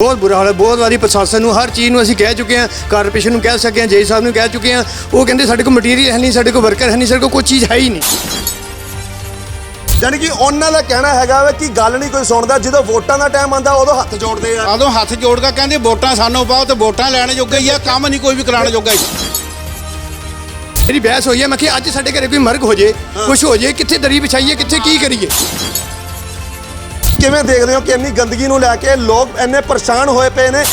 ਬਹੁਤ ਬੁਰਾ ਹਾਲ ਹੈ ਬਹੁਤ ਵਾਰੀ ਪ੍ਰਸ਼ਾਸਨ ਨੂੰ ਹਰ ਚੀਜ਼ ਨੂੰ ਅਸੀਂ ਕਹਿ ਚੁੱਕੇ ਹਾਂ ਕਾਰਪੋਰੇਸ਼ਨ ਨੂੰ ਕਹਿ ਸਕੇ ਹਾਂ ਜੇਈ ਸਾਹਿਬ ਨੂੰ ਕਹਿ ਚੁੱਕੇ ਹਾਂ। ਉਹ ਕਹਿੰਦੇ ਸਾਡੇ ਕੋਲ ਮਟੀਰੀਅਲ ਹੈ ਨਹੀਂ ਸਾਡੇ ਕੋਲ ਵਰਕਰ ਹੈ ਨਹੀਂ ਸਾਡੇ ਕੋਲ ਕੋਈ ਚੀਜ਼ ਹੈ ਹੀ ਨਹੀਂ। ਯਾਨੀ ਕਿ ਉਹਨਾਂ ਦਾ ਕਹਿਣਾ ਹੈਗਾ ਵਾ ਕਿ ਗੱਲ ਨਹੀਂ ਕੋਈ ਸੁਣਦਾ ਜਦੋਂ ਵੋਟਾਂ ਦਾ ਟਾਈਮ ਆਂਦਾ ਉਦੋਂ ਹੱਥ ਜੋੜਦੇ ਆ। ਆਦੋਂ ਹੱਥ ਜੋੜ ਕੇ ਕਹਿੰਦੇ ਵੋਟਾਂ ਸਾਨੂੰ ਪਾਓ ਤੇ ਵੋਟਾਂ ਲੈਣ ਜੋਗੇ ਹੀ ਆ ਕੰਮ ਨਹੀਂ ਕੋਈ ਵੀ ਕਰਾਉਣ ਜੋਗਾ ਹੀ। ਮੇਰੀ ਬਹਿਸ ਹੋਈ ਹੈ ਮੈਂ ਕਿ ਅੱਜ ਸਾਡੇ ਘਰੇ ਕੋਈ ਮਰਗ ਹੋ ਜੇ ਕੁਝ ਹੋ ਜੇ ਕਿੱਥੇ ਦਰੀ ਵਿਛਾਈਏ ਕਿੱਥੇ ਕੀ ਕਰੀਏ? ਕਿਵੇਂ ਦੇਖਦੇ ਹੋ ਕਿ ਇੰਨੀ ਗੰਦਗੀ ਨੂੰ ਲੈ ਕੇ ਲੋਕ ਇੰਨੇ ਪਰੇਸ਼ਾਨ ਹੋਏ ਪਏ ਨੇ?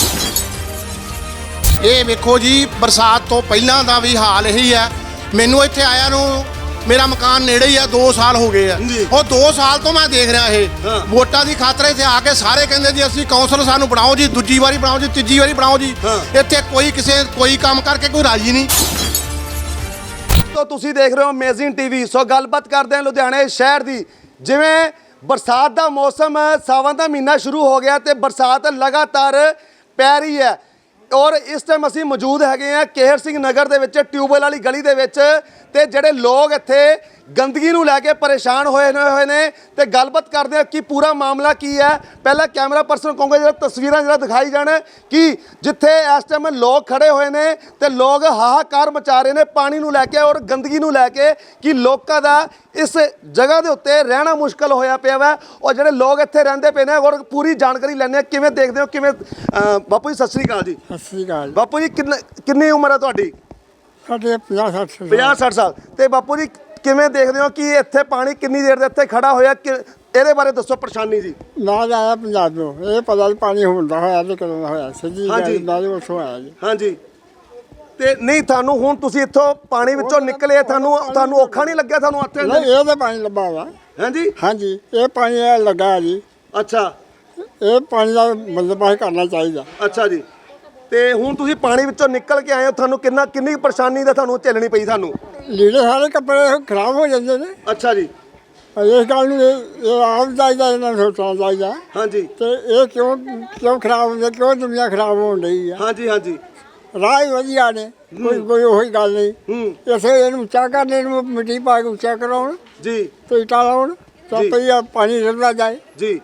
ਇਹ ਵੇਖੋ ਜੀ ਬਰਸਾਤ ਤੋਂ ਪਹਿਲਾਂ ਦਾ ਵੀ ਹਾਲ ਇਹੀ ਹੈ। ਮੈਨੂੰ ਇੱਥੇ ਆਇਆ ਨੂੰ ਮੇਰਾ ਮਕਾਨ ਨੇੜੇ ਹੀ ਆ 2 ਸਾਲ ਹੋ ਗਏ ਆ। ਜੀ। ਉਹ 2 ਸਾਲ ਤੋਂ ਮੈਂ ਦੇਖ ਰਿਹਾ ਇਹ। ਹਾਂ। ਵੋਟਾਂ ਦੀ ਖਾਤਰ ਇੱਥੇ ਆ ਕੇ ਸਾਰੇ ਕਹਿੰਦੇ ਜੀ ਅਸੀਂ ਕੌਂਸਲ ਸਾਨੂੰ ਬਣਾਓ ਜੀ ਦੂਜੀ ਵਾਰੀ ਬਣਾਓ ਜੀ ਤੀਜੀ ਵਾਰੀ ਬਣਾਓ ਜੀ। ਹਾਂ। ਇੱਥੇ ਕੋਈ ਕਿਸੇ ਕੋਈ ਕੰਮ ਕਰਕੇ ਕੋਈ ਰਾਜੀ ਨਹੀਂ। ਤੋ ਤੁਸੀਂ ਦੇਖ ਰਹੇ ਹੋ ਅਮੇਜ਼ਿੰਗ ਟੀਵੀ ਸੋ ਗੱਲਬਾਤ ਕਰਦੇ ਹਾਂ ਲੁਧਿਆਣੇ ਸ਼ਹਿਰ ਦੀ। ਜਿਵੇਂ ਬਰਸਾਤ ਦਾ ਮੌਸਮ ਸਾਵਣ ਦਾ ਮਹੀਨਾ ਸ਼ੁਰੂ ਹੋ ਗਿਆ ਤੇ ਬਰਸਾਤ ਲਗਾਤਾਰ ਪੈ ਰਹੀ ਹੈ। ਔਰ ਇਸ ਟਾਈਮ ਅਸੀਂ ਮੌਜੂਦ ਹੈਗੇ ਆ ਕੇਹਰ ਸਿੰਘ ਨਗਰ ਦੇ ਵਿੱਚ, ਟਿਊਬਵੈਲ ਵਾਲੀ ਗਲੀ ਦੇ ਵਿੱਚ ਤੇ ਜਿਹੜੇ ਲੋਕ ਇੱਥੇ ਗੰਦਗੀ ਨੂੰ ਲੈ ਕੇ ਪਰੇਸ਼ਾਨ ਹੋਏ ਨੇ ਹੋਏ ਨੇ ਤੇ ਗੱਲਬਾਤ ਕਰਦੇ ਆ ਕਿ ਪੂਰਾ ਮਾਮਲਾ ਕੀ ਹੈ। ਪਹਿਲਾਂ ਕੈਮਰਾ ਪਰਸਨ ਕਹੂੰਗਾ ਜਿਹੜਾ ਤਸਵੀਰਾਂ ਜਿਹੜਾ ਦਿਖਾਈ ਜਾਣ ਕਿ ਜਿੱਥੇ ਇਸ ਟਾਈਮ ਲੋਕ ਖੜੇ ਹੋਏ ਨੇ ਤੇ ਲੋਕ ਹਾਹਾਕਾਰ ਮਚਾ ਰਹੇ ਨੇ ਪਾਣੀ ਨੂੰ ਲੈ ਕੇ ਔਰ ਗੰਦਗੀ ਨੂੰ ਲੈ ਕੇ ਕਿ ਲੋਕਾਂ ਦਾ ਇਸ ਜਗ੍ਹਾ ਦੇ ਉੱਤੇ ਰਹਿਣਾ ਮੁਸ਼ਕਲ ਹੋਇਆ ਪਿਆ ਵਾ। ਔਰ ਜਿਹੜੇ ਲੋਕ ਇੱਥੇ ਰਹਿੰਦੇ ਪਏ ਨੇ ਔਰ ਪੂਰੀ ਜਾਣਕਾਰੀ ਲੈਣੇ ਕਿਵੇਂ ਦੇਖਦੇ ਹੋ ਕਿਵੇਂ ਅਹ ਬਾਪੂ ਜੀ ਸਤਿ ਸ੍ਰੀ ਅਕਾਲ ਜੀ। ਸਤਿ ਸ੍ਰੀ ਅਕਾਲ ਬਾਪੂ ਜੀ ਕਿੰਨ- ਕਿੰਨੀ ਉਮਰ ਹੈ ਤੁਹਾਡੀ? ਸਾਡੇ 50 60 50 60 ਸਾਲ। ਤੇ ਬਾਪੂ ਜੀ ਕਿਵੇਂ ਦੇਖਦੇ ਹੋ ਕਿ ਇੱਥੇ ਪਾਣੀ ਕਿੰਨੀ ਦੇਰ ਦੇ ਇੱਥੇ ਖੜਾ ਹੋਇਆ? ਕਿ- ਇਹਦੇ ਬਾਰੇ ਦੱਸੋ ਪਰੇਸ਼ਾਨੀ ਜੀ। ਨਾਲ ਆਇਆ ਪੰਜਾਬ ਤੋਂ। ਇਹ ਪਤਾ ਨਹੀਂ ਪਾਣੀ ਹੁੰਦਾ ਹੋਇਆ ਤੇ ਕਦੋਂ ਦਾ ਹੋਇਆ। ਸਿੱਧੀ ਹਾਂਜੀ। ਗੱਲ ਨਾਲ ਉੱਥੋਂ ਆਇਆ ਜੀ। ਹਾਂਜੀ। ਤੇ ਨਹੀਂ ਤੁਹਾਨੂੰ ਹੁਣ ਤੁਸੀਂ ਇੱਥੋਂ ਪਾਣੀ ਵਿੱਚੋਂ ਨਿਕਲੇ ਤੁਹਾਨੂੰ ਤੁਹਾਨੂੰ ਔਖਾ ਨਹੀਂ ਲੱਗਿਆ ਤੁਹਾਨੂੰ ਇੱਥੇ ਨਹੀਂ ਇਹ ਤਾਂ ਪਾਣੀ ਲੱਭਾ ਵਾ। ਹਾਂਜੀ। ਹਾਂਜੀ ਇਹ ਪਾਣੀ ਇਹ ਲੱਗਾ ਜੀ। ਅੱਛਾ। ਇਹ ਪਾਣੀ ਦਾ ਬੰਦੋਬਸਤ ਕਰਨਾ ਚਾਹੀਦਾ। ਅੱਛਾ ਜੀ। ਤੇ ਹੁਣ ਤੁਸੀਂ ਪਾਣੀ ਵਿੱਚੋਂ ਨਿਕਲ ਕੇ ਆਏ ਹੋ ਤੁਹਾਨੂੰ ਕਿੰਨਾ ਕਿੰਨੀ ਪਰੇਸ਼ਾਨੀ ਦਾ ਤੁਹਾਨੂੰ ਝੱਲਣੀ ਪਈ ਤੁਹਾਨੂੰ? ਲੀੜੇ ਸਾਰੇ ਕੱਪੜੇ ਖਰਾਬ ਹੋ ਜਾਂਦੇ ਨੇ। ਅੱਛਾ ਜੀ। ਇਸ ਗੱਲ ਨੂੰ ਇਹ ਇਹ ਆਪ ਚਾਹੀਦਾ ਇਹਨਾਂ ਨੂੰ ਸੋਚਣਾ ਚਾਹੀਦਾ। ਹਾਂਜੀ। ਤੇ ਇਹ ਕਿਉਂ ਕਿਉਂ ਖਰਾਬ ਹੁੰਦੇ ਕਿਉਂ ਦੁਨੀਆ ਖਰਾਬ ਹੋਣ ਰਹੀ ਆ? ਹਾਂਜੀ ਹਾਂਜੀ। ਰਾਹ ਹੀ ਵਧੀਆ ਨੇ। ਕੋਈ ਕੋਈ ਉਹੀ ਗੱਲ ਨਹੀਂ। ਹੂੰ। ਇਸੇ ਇਹਨੂੰ ਉੱਚਾ ਕਰਨੇ ਨੂੰ ਮਿੱਟੀ ਪਾ ਕੇ ਉੱਚਾ ਕਰਾਉਣ ਜੀ। ਤੇ ਇੱਟਾਂ ਲਾਉਣ ਤਾਂ ਜੀ। ਪਈ ਪਾਣੀ ਰਿੜਦਾ ਜਾਏ। ਜੀ।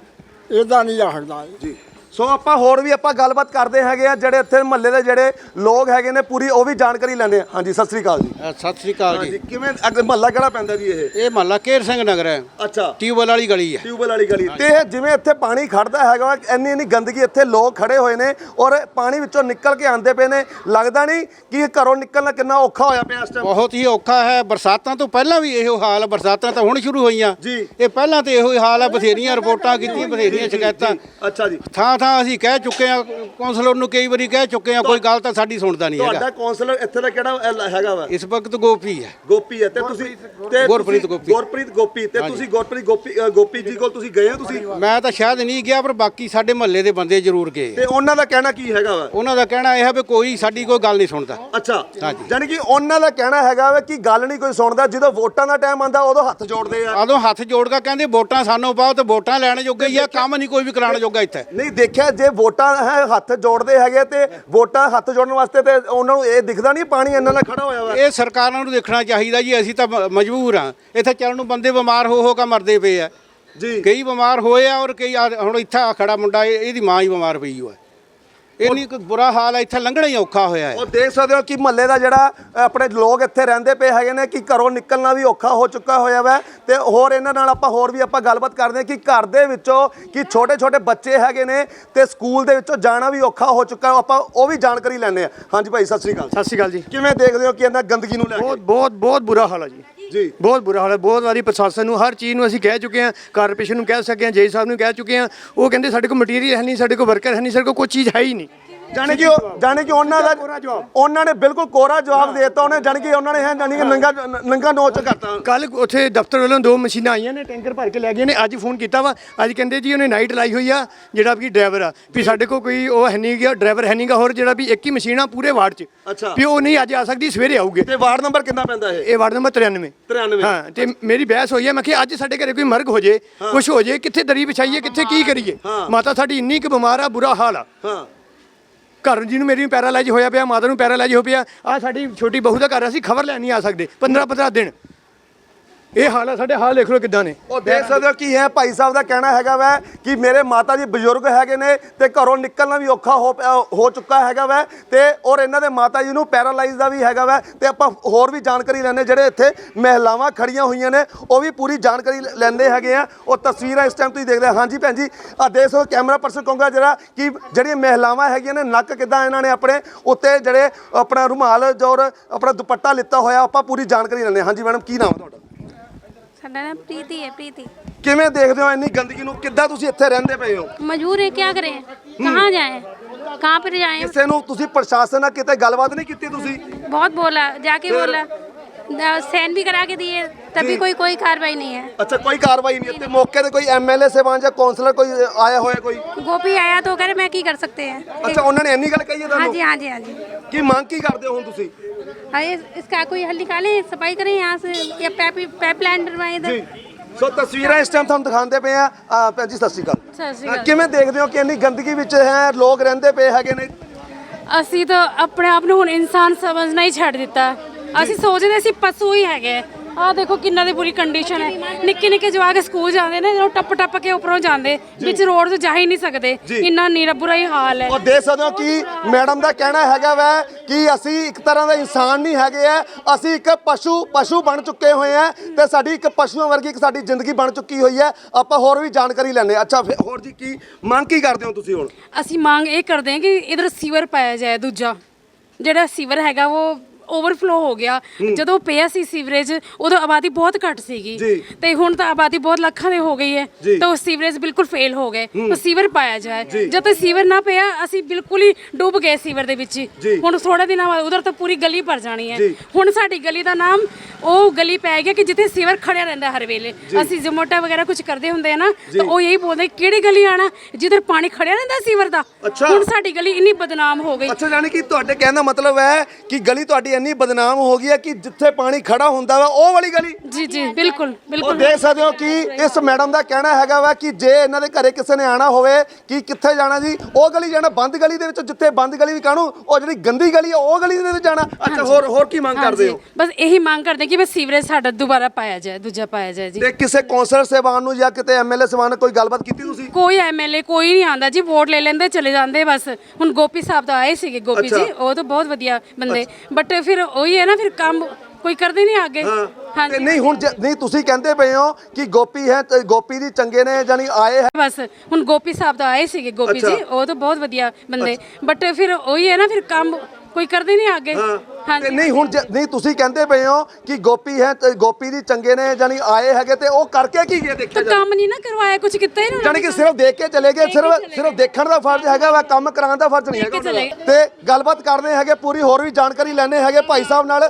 ਇਹਦਾ ਨਹੀਂ ਜਾ ਸਕਦਾ। ਜੀ। ਸੋ ਆਪਾਂ ਹੋਰ ਵੀ ਆਪਾਂ ਗੱਲਬਾਤ ਕਰਦੇ ਹੈਗੇ ਆ ਜਿਹੜੇ ਇੱਥੇ ਮਹੱਲੇ ਦੇ ਜਿਹੜੇ ਲੋਕ ਹੈਗੇ ਨੇ ਪੂਰੀ ਉਹ ਵੀ ਜਾਣਕਾਰੀ ਲੈਣੇ ਆ। ਹਾਂਜੀ ਸਤਿ ਸ੍ਰੀ ਅਕਾਲ ਜੀ। ਸਤਿ ਸ੍ਰੀ ਅਕਾਲ ਹਾਂਜੀ ਕਿਵੇਂ ਅੱਗੇ ਮਹੱਲਾ ਕਿਹੜਾ ਪੈਂਦਾ ਜੀ ਇਹ? ਇਹ ਮਹੱਲਾ ਕੇਰ ਸਿੰਘ ਨਗਰ ਹੈ। ਅੱਛਾ। ਟਿਊਬਵੈਲ ਵਾਲੀ ਗਲੀ ਹੈ। ਟਿਊਬਵੈਲ ਵਾਲੀ ਗਲੀ। ਤੇ ਇਹ ਜਿਵੇਂ ਇੱਥੇ ਪਾਣੀ ਖੜਦਾ ਹੈਗਾ ਵਾ, ਇੰਨੀ ਇੰਨੀ ਗੰਦਗੀ ਇੱਥੇ ਲੋਕ ਖੜੇ ਹੋਏ ਨੇ ਔਰ ਪਾਣੀ ਵਿੱਚੋਂ ਨਿਕਲ ਕੇ ਆਂਦੇ ਪਏ ਨੇ। ਲੱਗਦਾ ਨਹੀਂ ਕਿ ਇਹ ਘਰੋਂ ਨਿਕਲਣਾ ਕਿੰਨਾ ਔਖਾ ਹੋਇਆ ਪਿਆ ਇਸ ਟਾਈਮ ਬਹੁਤ ਹੀ ਔਖਾ ਹੈ। ਬਰਸਾਤਾਂ ਤੋਂ ਪਹਿਲਾਂ ਵੀ ਇਹੋ ਹਾਲ ਹੈ ਬਰਸਾਤਾਂ ਤਾਂ ਹੁਣ ਸ਼ੁਰੂ ਹੋਈਆਂ। ਜੀ। ਇਹ ਪਹਿਲਾਂ ਤੇ ਇਹੋ ਹੀ ਹਾਲ ਹੈ। ਬਥੇਰੀਆਂ ਰਿਪੋਰਟਾਂ ਕੀਤੀਆਂ ਬਥੇਰੀਆਂ ਸ਼ਿਕਾਇਤਾਂ। ਅੱਛਾ ਜੀ। ਥਾਂ ਥਾਂ ਅਸੀਂ ਕਹਿ ਚੁੱਕੇ ਆ ਕੌਂਸਲਰ ਨੂੰ ਕਈ ਵਾਰੀ ਕਹਿ ਚੁੱਕੇ ਆ ਕੋਈ ਗੱਲ ਤਾਂ ਸਾਡੀ ਸੁਣਦਾ ਨਹੀਂ ਹੈਗਾ। ਤੁਹਾਡਾ ਕਾਉਂਸਲਰ ਇੱਥੇ ਦਾ ਕਿਹੜਾ ਹੈਗਾ ਵਾ? ਇਸ ਵਕਤ ਗੋਪੀ ਹੈ। ਗੋਪੀ ਹੈ ਤੇ ਤੁਸੀਂ ਤੇ ਗੁਰਪ੍ਰੀਤ ਤੁਸੀਂ- ਗੋਪੀ। ਗੁਰਪ੍ਰੀਤ ਗੋਪੀ ਤੇ ਤੁਸੀਂ ਗੁਰਪ੍ਰੀਤ ਗੋਪੀ ਗੋਪੀ ਜੀ ਕੋਲ ਤੁਸੀਂ ਗਏ ਹੋ ਤੁਸੀਂ? ਮੈਂ ਤਾਂ ਸ਼ਾਇਦ ਨਹੀਂ ਗਿਆ ਪਰ ਬਾਕੀ ਸਾਡੇ ਮਹੱਲੇ ਦੇ ਬੰਦੇ ਜ਼ਰੂਰ ਗਏ ਤੇ ਉਹਨਾਂ ਦਾ ਕਹਿਣਾ ਕੀ ਹੈਗਾ ਵਾ? ਉਹਨਾਂ ਦਾ ਕਹਿਣਾ ਇਹ ਹੈ ਵੀ ਕੋਈ ਸਾਡੀ ਕੋਈ ਗੱਲ ਨਹੀਂ ਸੁਣਦਾ। ਅੱਛਾ ਹਾਂਜੀ। ਯਾਨੀ ਕਿ ਉਹਨਾਂ ਦਾ ਕਹਿਣਾ ਹੈਗਾ ਵਾ ਕਿ ਗੱਲ ਨਹੀਂ ਕੋਈ ਸੁਣਦਾ ਜਦੋਂ ਵੋਟਾਂ ਦਾ ਟਾਈਮ ਆਂਦਾ ਉਦੋਂ ਹੱਥ ਜੋੜਦੇ ਆ। ਆਦੋਂ ਹੱਥ ਜੋੜ ਕੇ ਕਹਿੰਦੇ ਵੋਟਾਂ ਸਾਨੂੰ ਪਾਓ ਤੇ ਵੋਟਾਂ ਲੈਣ ਜੋਗੇ ਹੀ ਆ ਕੰਮ ਨਹੀਂ ਕੋਈ ਵੀ ਕਰਾਉਣ ਜੋਗਾ ਇੱਥੇ। ਨਹੀਂ ਦੇਖਿਆ ਜੇ ਵੋਟਾਂ ਹੈ ਹੱਥ ਜੋੜਦੇ ਹੈਗੇ ਤੇ ਵੋਟਾਂ ਹੱਥ ਜੋੜਨ ਵਾਸਤੇ ਤੇ ਉਹਨਾਂ ਨੂੰ ਇਹ ਦਿਖਦਾ ਨਹੀਂ ਪਾਣੀ ਇੰਨਾ ਨਾਲ ਖੜਾ ਹੋਇਆ ਵਾ। ਇਹ ਸਰਕਾਰਾਂ ਨੂੰ ਦੇਖਣਾ ਚਾਹੀਦਾ ਜੀ ਅਸੀਂ ਤਾਂ ਮਜਬੂਰ ਆ ਇੱਥੇ ਚੱਲਣ ਨੂੰ ਬੰਦੇ ਬਿਮਾਰ ਹੋ ਹੋ ਕੇ ਮਰਦੇ ਪਏ ਆ। ਜੀ। ਕਈ ਬਿਮਾਰ ਹੋਏ ਆ ਔਰ ਕਈ ਆ- ਹੁਣ ਇੱਥੇ ਆ ਖੜਾ ਮੁੰਡਾ ਇਹ- ਇਹਦੀ ਮਾਂ ਹੀ ਬਿਮਾਰ ਪਈ ਹੋਇਆ ਇੰਨੀ ਕੁ ਬੁਰਾ ਹਾਲ ਹੈ ਇੱਥੇ ਲੰਘਣਾ ਹੀ ਔਖਾ ਹੋਇਆ ਹੈ। ਉਹ ਦੇਖ ਸਕਦੇ ਹੋ ਕਿ ਮਹੱਲੇ ਦਾ ਜਿਹੜਾ ਆਪਣੇ ਲੋਕ ਇੱਥੇ ਰਹਿੰਦੇ ਪਏ ਹੈਗੇ ਨੇ ਕਿ ਘਰੋਂ ਨਿਕਲਣਾ ਵੀ ਔਖਾ ਹੋ ਚੁੱਕਾ ਹੋਇਆ ਵਾ। ਤੇ ਹੋਰ ਇਹਨਾਂ ਨਾਲ ਆਪਾਂ ਹੋਰ ਵੀ ਆਪਾਂ ਗੱਲਬਾਤ ਕਰਦੇ ਹਾਂ ਕਿ ਘਰ ਦੇ ਵਿੱਚੋਂ ਕਿ ਛੋਟੇ ਛੋਟੇ ਬੱਚੇ ਹੈਗੇ ਨੇ ਤੇ ਸਕੂਲ ਦੇ ਵਿੱਚੋਂ ਜਾਣਾ ਵੀ ਔਖਾ ਹੋ ਚੁੱਕਾ ਆਪਾਂ ਉਹ ਵੀ ਜਾਣਕਾਰੀ ਲੈਣੇ ਆ ਹਾਂਜੀ ਭਾਈ ਸਤਿ ਸ੍ਰੀ ਅਕਾਲ ਸਤਿ ਸ਼੍ਰੀ ਅਕਾਲ ਜੀ। ਕਿਵੇਂ ਦੇਖਦੇ ਹੋ ਕਿ ਇਹਨਾਂ ਗੰਦਗੀ ਨੂੰ ਲੈ ਬਹੁਤ ਕੇ? ਬਹੁਤ ਬਹੁਤ ਬੁਰਾ ਹਾਲ ਹੈ ਜੀ। ਜੀ। ਬਹੁਤ ਬੁਰਾ ਹਾਲ ਹੈ, ਬਹੁਤ ਵਾਰੀ ਪ੍ਰਸ਼ਾਸਨ ਨੂੰ ਹਰ ਚੀਜ਼ ਨੂੰ ਅਸੀਂ ਕਹਿ ਚੁੱਕੇ ਹਾਂ, ਕਾਰਪੋਰੇਸ਼ਨ ਨੂੰ ਕਹਿ ਸਕੇ ਹਾਂ ਜੇਈ ਸਾਹਿਬ ਨੂੰ ਕਹਿ ਚੁੱਕੇ ਹਾਂ। ਉਹ ਕਹਿੰਦੇ ਸਾਡੇ ਕੋਲ ਮਟੀਰੀਅਲ ਹੈ ਨਹੀਂ, ਸਾਡੇ ਕੋਲ ਵਰਕਰ ਹੈ ਨਹੀਂ, ਸਾਡੇ ਕੋਲ ਕੋਈ ਚੀਜ਼ ਹੈ ਹੀ ਨਹੀਂ। ਜਾਣੀ ਕਿ ਉਹ ਜਾਣੀ ਕਿ ਉਹਨਾਂ ਦਾ ਉਹਨਾਂ ਨੇ ਬਿਲਕੁਲ ਕੋਰਾ ਜਵਾਬ ਦੇ ਦਿੱਤਾ। ਉਹਨੇ ਜਾਣੀ ਕਿ ਉਹਨਾਂ ਨੇ ਹੈ ਜਾਣੀ ਕਿ ਨੰਗਾ ਨੰਗਾ ਨੋਚ ਕਰਤਾ। ਕੱਲ ਉੱਥੇ ਦਫ਼ਤਰ ਵੱਲੋਂ ਦੋ ਮਸ਼ੀਨਾਂ ਆਈਆਂ ਨੇ ਟੈਂਕਰ ਭਰ ਕੇ ਲੈ ਗਏ ਨੇ। ਅੱਜ ਫੋਨ ਕੀਤਾ ਵਾ। ਅੱਜ ਕਹਿੰਦੇ ਜੀ ਉਹਨੇ ਨਾਈਟ ਲਾਈ ਹੋਈ ਆ ਜਿਹੜਾ ਵੀ ਡਰਾਈਵਰ ਆ। ਵੀ ਸਾਡੇ ਕੋਲ ਕੋਈ ਉਹ ਹੈ ਨਹੀਂ ਗਿਆ ਡਰਾਈਵਰ ਹੈ ਨਹੀਂਗਾ ਹੋਰ ਜਿਹੜਾ ਵੀ ਇੱਕ ਹੀ ਮਸ਼ੀਨ ਆ ਪੂਰੇ ਵਾਰਡ 'ਚ। ਅੱਛਾ। ਵੀ ਉਹ ਨਹੀਂ ਅੱਜ ਆ ਸਕਦੀ ਸਵੇਰੇ ਆਊਗੇ। ਤੇ ਵਾਰਡ ਨੰਬਰ ਕਿੰਨਾ ਪੈਂਦਾ ਇਹ? ਇਹ ਵਾਰਡ ਨੰਬਰ 93 93 ਹਾਂ ਤੇ ਮੇਰੀ ਬਹਿਸ ਹੋਈ ਹੈ ਮੈਂ ਕਿ ਅੱਜ ਸਾਡੇ ਘਰੇ ਕੋਈ ਮਰਗ ਹੋ ਜੇ ਕੁਝ ਹੋ ਜੇ ਕਿੱਥੇ ਦਰੀ ਵਿਛਾਈਏ ਕਿੱਥੇ ਕੀ ਕਰੀਏ। ਮਾਤਾ ਸਾਡੀ ਇੰਨੀ ਕੁ ਬਿਮਾਰ ਆ ਬੁਰਾ ਹਾਲ ਆ। ਹਾਂ। ਘਰ ਜੀ ਨੂੰ ਮੇਰੀ ਪੈਰਾਲਾਈਜ਼ ਹੋਇਆ ਪਿਆ, ਮਾਤਾ ਨੂੰ ਪੈਰਾਲਾਈਜ਼ ਹੋ ਪਿਆ ਆ ਸਾਡੀ ਛੋਟੀ ਬਹੂ ਦਾ ਘਰ ਅਸੀਂ ਖਬਰ ਲੈਣ ਨਹੀਂ ਆ ਸਕਦੇ 15 15 ਦਿਨ। ਇਹ ਹਾਲ ਹੈ ਸਾਡੇ ਹਾਲ ਦੇਖ ਲਓ ਕਿੱਦਾਂ ਨੇ। ਉਹ ਦੇਖ ਸਕਦੇ ਹੋ ਕੀ ਹੈ, ਭਾਈ ਸਾਹਿਬ ਦਾ ਕਹਿਣਾ ਹੈਗਾ ਵੈ ਕਿ ਮੇਰੇ ਮਾਤਾ ਜੀ ਬਜ਼ੁਰਗ ਹੈਗੇ ਨੇ ਤੇ ਘਰੋਂ ਨਿਕਲਣਾ ਵੀ ਔਖਾ ਹੋ ਪਿਆ- ਹੋ ਚੁੱਕਾ ਹੈਗਾ ਵੈ ਤੇ ਔਰ ਇਹਨਾਂ ਦੇ ਮਾਤਾ ਜੀ ਨੂੰ ਪੈਰਾਲਾਈਜ਼ ਦਾ ਵੀ ਹੈਗਾ ਵੈ ਤੇ ਆਪਾਂ ਹੋਰ ਵੀ ਜਾਣਕਾਰੀ ਲੈਣੇ ਜਿਹੜੇ ਇੱਥੇ ਮਹਿਲਾਵਾਂ ਖੜੀਆਂ ਹੋਈਆਂ ਨੇ, ਉਹ ਵੀ ਪੂਰੀ ਜਾਣਕਾਰੀ ਲੈਂਦੇ ਹੈਗੇ ਆ। ਉਹ ਤਸਵੀਰਾਂ ਇਸ ਟਾਈਮ ਤੁਸੀਂ ਦੇਖਦੇ ਹਾਂਜੀ ਭੈਣ ਜੀ ਆ ਦੇਖ ਸਕਦੇ ਕੈਮਰਾ ਪਰਸਨ ਕਹੂੰਗਾ ਜਿਹੜਾ ਕਿ ਜਿਹੜੀਆਂ ਮਹਿਲਾਵਾਂ ਹੈਗੀਆਂ ਨੇ, ਨੱਕ ਕਿਦਾਂ ਇਹਨਾਂ ਨੇ ਆਪਣੇ ਉੱਤੇ ਜਿਹੜੇ ਆਪਣਾ ਰੁਮਾਲ ਜੋਰ ਆਪਣਾ ਦੁਪੱਟਾ ਲਿੱਤਾ ਹੋਇਆ, ਆਪਾਂ ਪੂਰੀ ਜਾਣਕਾਰੀ ਲੈਂਦੇ ਹਾਂ। ਹਾਂਜੀ ਮੈਡਮ, ਕੀ ਨਾਮ ਹੈ ਤੁਹਾਡਾ? ਸਾਡਾ ਨਾਮ ਪ੍ਰੀਤੀ ਹੈ ਪ੍ਰੀਤੀ। ਕਿਵੇਂ ਦੇਖਦੇ ਹੋ ਇੰਨੀ ਗੰਦਗੀ ਨੂੰ? ਕਿੱਦਾਂ ਤੁਸੀਂ ਇੱਥੇ ਰਹਿੰਦੇ ਪਏ ਹੋ? ਮਜੂਰ ਹੈ क्या ਕਰੇ? कहाँ जाए कहाँ पर जाए ਕਿਸੇ ਨੂੰ ਤੁਸੀਂ ਪ੍ਰਸ਼ਾਸਨ ਨਾਲ ਕਿਤੇ ਗੱਲਬਾਤ ਨਹੀਂ ਕੀਤੀ ਤੁਸੀਂ? ਬਹੁਤ बहुत ਜਾ ਕੇ बोला सैन भी करा के दिए तभी कोई कोई कार्रवाई नहीं है ਅੱਛਾ ਕੋਈ ਕਾਰਵਾਈ ਨਹੀਂ ਇੱਥੇ ਮੌਕੇ ਤੇ ਕੋਈ ਐਮਐਲਏ ਸੇਵਾਨ ਜਾਂ ਕਾਉਂਸਲਰ ਕੋਈ ਆਇਆ ਹੋਇਆ ਕੋਈ गोपी आया तो कह रहे मैं की कर सकते हैं ਅੱਛਾ ਉਹਨਾਂ ਨੇ ਇੰਨੀ ਗੱਲ ਕਹੀ ਹੈ हाँ ਤੁਹਾਨੂੰ जी हाँ जी हाँ जी ਕੀ ਮੰਗ ਕੀ ਕਰਦੇ ਹੋ ਹੁਣ ਤੁਸੀਂ हाँ ये इसका कोई हल निकालें सफाई करें यहाँ से या पैप पैप लाइन डलवाएं इधर ਸੋ ਤਸਵੀਰਾਂ ਇਸ ਟਾਈਮ ਤੁਹਾਨੂੰ ਦਿਖਾਉਂਦੇ ਪਏ ਆ ਅ, ਭੈਣ ਜੀ ਸਤਿ ਸ਼੍ਰੀ ਅਕਾਲ ਸਤਿ ਸ਼੍ਰੀ ਅ, ਅਕਾਲ। ਕਿਵੇਂ ਦੇਖਦੇ ਹੋ ਕਿ ਇੰਨੀ ਗੰਦਗੀ ਵਿੱਚ ਹੈ ਲੋਕ ਰਹਿੰਦੇ ਪਏ ਹੈਗੇ ਨੇ ਅਸੀਂ ਤਾਂ ਆਪਣੇ ਆਪ ਨੂੰ ਹੁਣ ਇਨਸਾਨ ਸਮਝਣਾ ਹੀ ਛੱਡ ਦਿੱਤਾ ਅਸੀਂ ਸੋਚਦੇ ਅਸੀਂ ਪਸ਼ੂ ਹੀ ਹੈਗੇ। ਆਹ ਦੇਖੋ ਕਿੰਨਾ ਦੀ ਬੁਰੀ ਕੰਡੀਸ਼ਨ ਹੈ। ਨਿੱਕੇ ਨਿੱਕੇ ਜਵਾਕ ਸਕੂਲ ਜਾਂਦੇ ਨੇ ਉਹ ਟੱਪ ਟੱਪ ਕੇ ਉੱਪਰੋਂ ਜਾਂਦੇ ਵਿੱਚ ਰੋਡ ਤੋਂ ਜਾ ਹੀ ਨਹੀਂ ਸਕਦੇ। ਇੰਨਾ ਨੀਰਾ ਬੁਰਾ ਹੀ ਹਾਲ ਹੈ। ਉਹ ਦੇਖ ਸਕਦੇ ਹੋ ਕਿ ਮੈਡਮ ਦਾ ਕਹਿਣਾ ਹੈਗਾ ਵੈ ਕਿ ਅਸੀਂ ਇੱਕ ਤਰ੍ਹਾਂ ਦਾ ਇਨਸਾਨ ਨਹੀਂ ਹੈਗੇ ਆ। ਅਸੀਂ ਇੱਕ ਪਸ਼ੂ ਪਸ਼ੂ ਬਣ ਚੁੱਕੇ ਹੋਏ ਆ ਤੇ ਸਾਡੀ ਇੱਕ ਪਸ਼ੂਆਂ ਵਰਗੀ ਇੱਕ ਸਾਡੀ ਜ਼ਿੰਦਗੀ ਬਣ ਚੁੱਕੀ ਹੋਈ ਹੈ ਆਪਾਂ ਹੋਰ ਵੀ ਜਾਣਕਾਰੀ ਲੈਣੇ ਅੱਛਾ ਫਿਰ ਹੋਰ ਜੀ ਕੀ ਮੰਗ ਕੀ ਕਰਦੇ ਹੋ ਤੁਸੀਂ ਹੁਣ? ਅਸੀਂ ਮੰਗ ਇਹ ਕਰਦੇ ਹਾਂ ਕਿ ਇਧਰ ਸੀਵਰ ਪਾਇਆ ਜਾਏ ਦੂਜਾ। ਜਿਹੜਾ ਸੀਵਰ ਹੈਗਾ ਉਹ ਓਵਰਫਲੋ ਹੋ ਗਿਆ। ਜਦੋਂ ਪਿਆ ਸੀ ਸੀਵਰੇਜ ਉਦੋਂ ਆਬਾਦੀ ਬਹੁਤ ਘੱਟ ਸੀਗੀ। ਜੀ। ਤੇ ਹੁਣ ਤਾਂ ਆਬਾਦੀ ਬਹੁਤ ਲੱਖਾਂ ਦੀ ਹੋ ਗਈ ਹੈ। ਜੀ। ਤਾਂ ਉਹ ਸੀਵਰੇਜ ਬਿਲਕੁਲ ਫੇਲ ਹੋ ਗਏ। ਤਾਂ ਸੀਵਰ ਪਾਇਆ ਜਾਏ। ਜਦ ਤੱਕ ਸੀਵਰ ਨਾ ਪਿਆ ਅਸੀਂ ਬਿਲਕੁਲ ਹੀ ਡੁੱਬ ਗਏ ਸੀਵਰ ਦੇ ਵਿੱਚ ਹੀ। ਹੁਣ ਥੋੜਾ ਦਿਨਾਂ ਬਾਅਦ ਉਧਰ ਤਾਂ ਪੂਰੀ ਗਲੀ ਭਰ ਜਾਣੀ ਹੈ। ਜੀ। ਹੁਣ ਸਾਡੀ ਗਲੀ ਦਾ ਨਾਮ ਉਹ ਗਲੀ ਪੈ ਗਿਆ ਕਿ ਜਿੱਥੇ ਸੀਵਰ ਖੜਿਆ ਰਹਿੰਦਾ ਹਰ ਵੇਲੇ। ਅਸੀਂ ਜਮੋਟਾ ਵਗੈਰਾ ਕੁਝ ਕਰਦੇ ਹੁੰਦੇ ਆ ਨਾ ਤਾਂ ਉਹ ਯਹੀ ਬੋਲਦੇ ਕਿਹੜੀ ਗਲੀ ਆਣਾ? ਜਿੱਧਰ ਪਾਣੀ ਖੜਿਆ ਰਹਿੰਦਾ ਸੀਵਰ ਦਾ। ਅੱਛਾ। ਹੁਣ ਸਾਡੀ ਗਲੀ ਇੰਨੀ ਬਦਨਾਮ ਹੋ ਗਈ। ਅੱਛਾ ਯਾਨੀ ਕਿ ਤੁਹਾਡੇ ਕਹਿਣ ਦਾ ਮਤਲਬ ਹੈ ਕਿ ਗਲੀ ਤੁਹਾਡੀ ਇੰਨੀ ਬਦਨਾਮ ਹੋ ਗਈ ਹੈ ਕਿ ਜਿੱਥੇ ਪਾਣੀ ਖੜਾ ਹੁੰਦਾ ਵਾ ਉਹ ਵਾਲੀ ਗਲੀ। ਜੀ ਜੀ ਬਿਲਕੁਲ ਉਹ ਬਿਲਕੁਲ ਦੇਖ ਸਕਦੇ ਹੋ ਕਿ ਇਸ ਮੈਡਮ ਦਾ ਕਹਿਣਾ ਹੈਗਾ ਵਾ ਕਿ ਜੇ ਇਹਨਾਂ ਦੇ ਘਰੇ ਕਿਸੇ ਨੇ ਆਣਾ ਹੋਵੇ ਕਿ ਕਿੱਥੇ ਜਾਣਾ ਜੀ? ਉਹ ਗਲੀ ਜਾਣਾ ਬੰਦ ਗਲੀ ਦੇ ਵਿੱਚ ਜਿੱਥੇ ਬੰਦ ਗਲੀ ਵੀ ਕਾਹਨੂੰ? ਉਹ ਜਿਹੜੀ ਗੰਦੀ ਗਲੀ ਹੈ ਉਹ ਗਲੀ ਦੇ ਵਿੱਚ ਜਾਣਾ। ਅੱਛਾ ਹੋਰ ਹੋਰ ਕੀ ਮੰਗ ਕਰਦੇ ਹੋ? ਬਸ ਇਹੀ ਮੰਗ ਕਰਦੇ ਕਿ ਬਸ ਸੀਵਰੇਜ ਸਾਡਾ ਦੁਬਾਰਾ ਪਾਇਆ ਜਾਏ ਦੂਜਾ ਪਾਇਆ ਜਾਏ ਜੀ। ਤੇ ਕਿਸੇ ਕੌਂਸਲਰ ਸੇਵਾਨ ਨੂੰ ਜਾਂ ਕਿਤੇ ਐਮਐਲਏ ਸੇਵਾਨ ਨਾਲ ਕੋਈ ਗੱਲਬਾਤ ਕੀਤੀ ਤੁਸੀਂ? ਕੋਈ ਐਮਐਲਏ ਕੋਈ ਨਹੀਂ ਆਂਦਾ ਜੀ ਵੋਟ ਲੈ ਲੈਂਦੇ ਚਲੇ ਜਾਂਦੇ ਬਸ। ਹੁਣ ਗੋਪੀ ਸਾਹਿਬ ਤਾਂ ਆਏ ਸੀਗੇ ਗੋਪੀ। ਜੀ ਉਹ ਤਾਂ ਬਹੁਤ ਵਧੀਆ ਬੰਦੇ। ਬਟ ਫਿਰ ਉਹੀ ਹੈ ਨਾ ਫਿਰ ਕੰਮ ਕੋਈ ਕਰਦੇ ਨਹੀਂ ਆਗੇ ਤੇ ਹਾਂਜੀ। ਨਹੀਂ ਹੁਣ ਜੇ- ਨਹੀਂ ਤੁਸੀਂ ਕਹਿੰਦੇ ਪਏ ਹੋ ਕਿ ਗੋਪੀ ਹੈ ਤੇ ਗੋਪੀ ਦੀ ਚੰਗੇ ਨੇ ਜਾਨੀ ਆਏ ਹੈ। ਬਸ ਹੁਣ ਗੋਪੀ ਸਾਹਿਬ ਤਾਂ ਆਏ ਸੀਗੇ ਗੋਪੀ ਜੀ। ਉਹ ਤਾਂ ਬਹੁਤ ਵਧੀਆ ਬੰਦੇ। ਬਟ ਫਿਰ ਉਹੀ ਹੈ ਨਾ ਫਿਰ ਕੰਮ ਕੋਈ ਕਰਦੇ ਨਹੀਂ ਆਗੇ ਤੇ ਹਾਂਜੀ। ਨਹੀਂ ਹੁਣ ਜੇ- ਨਹੀਂ ਤੁਸੀਂ ਕਹਿੰਦੇ ਪਏ ਹੋ ਕਿ ਗੋਪੀ ਹੈ ਤੇ ਗੋਪੀ ਦੀ ਚੰਗੇ ਨੇ ਜਾਨੀ ਆਏ ਹੈਗੇ ਤੇ ਉਹ ਕਰਕੇ ਕੀ ਗਏ ਦੇਖਿਆ ਤਾਂ ਜਾਵੇ? ਕੰਮ ਨਹੀਂ ਨਾ ਕਰਵਾਇਆ ਕੁਝ ਕੀਤਾ ਹੀ ਨਹੀਂ ਜਾਨੀ ਕਿ ਸਿਰਫ ਦੇਖ ਕੇ ਚਲੇ ਗਏ ਸਿਰਫ ਸਿਰਫ ਦੇਖਣ ਦਾ ਫਰਜ਼ ਹੈਗਾ ਵਾ ਕੰਮ ਕਰਾਉਣ ਦਾ ਫਰਜ਼ ਨਹੀਂ ਦੇਖ ਕੇ ਹੈਗਾ ਉਹਨਾਂ ਚਲੇ ਦਾ। ਤੇ ਗੱਲਬਾਤ ਕਰਦੇ ਹੈਗੇ ਪੂਰੀ ਹੋਰ ਵੀ ਜਾਣਕਾਰੀ ਲੈਣੇ ਹੈਗੇ ਭਾਈ ਸਾਹਿਬ ਨਾਲ।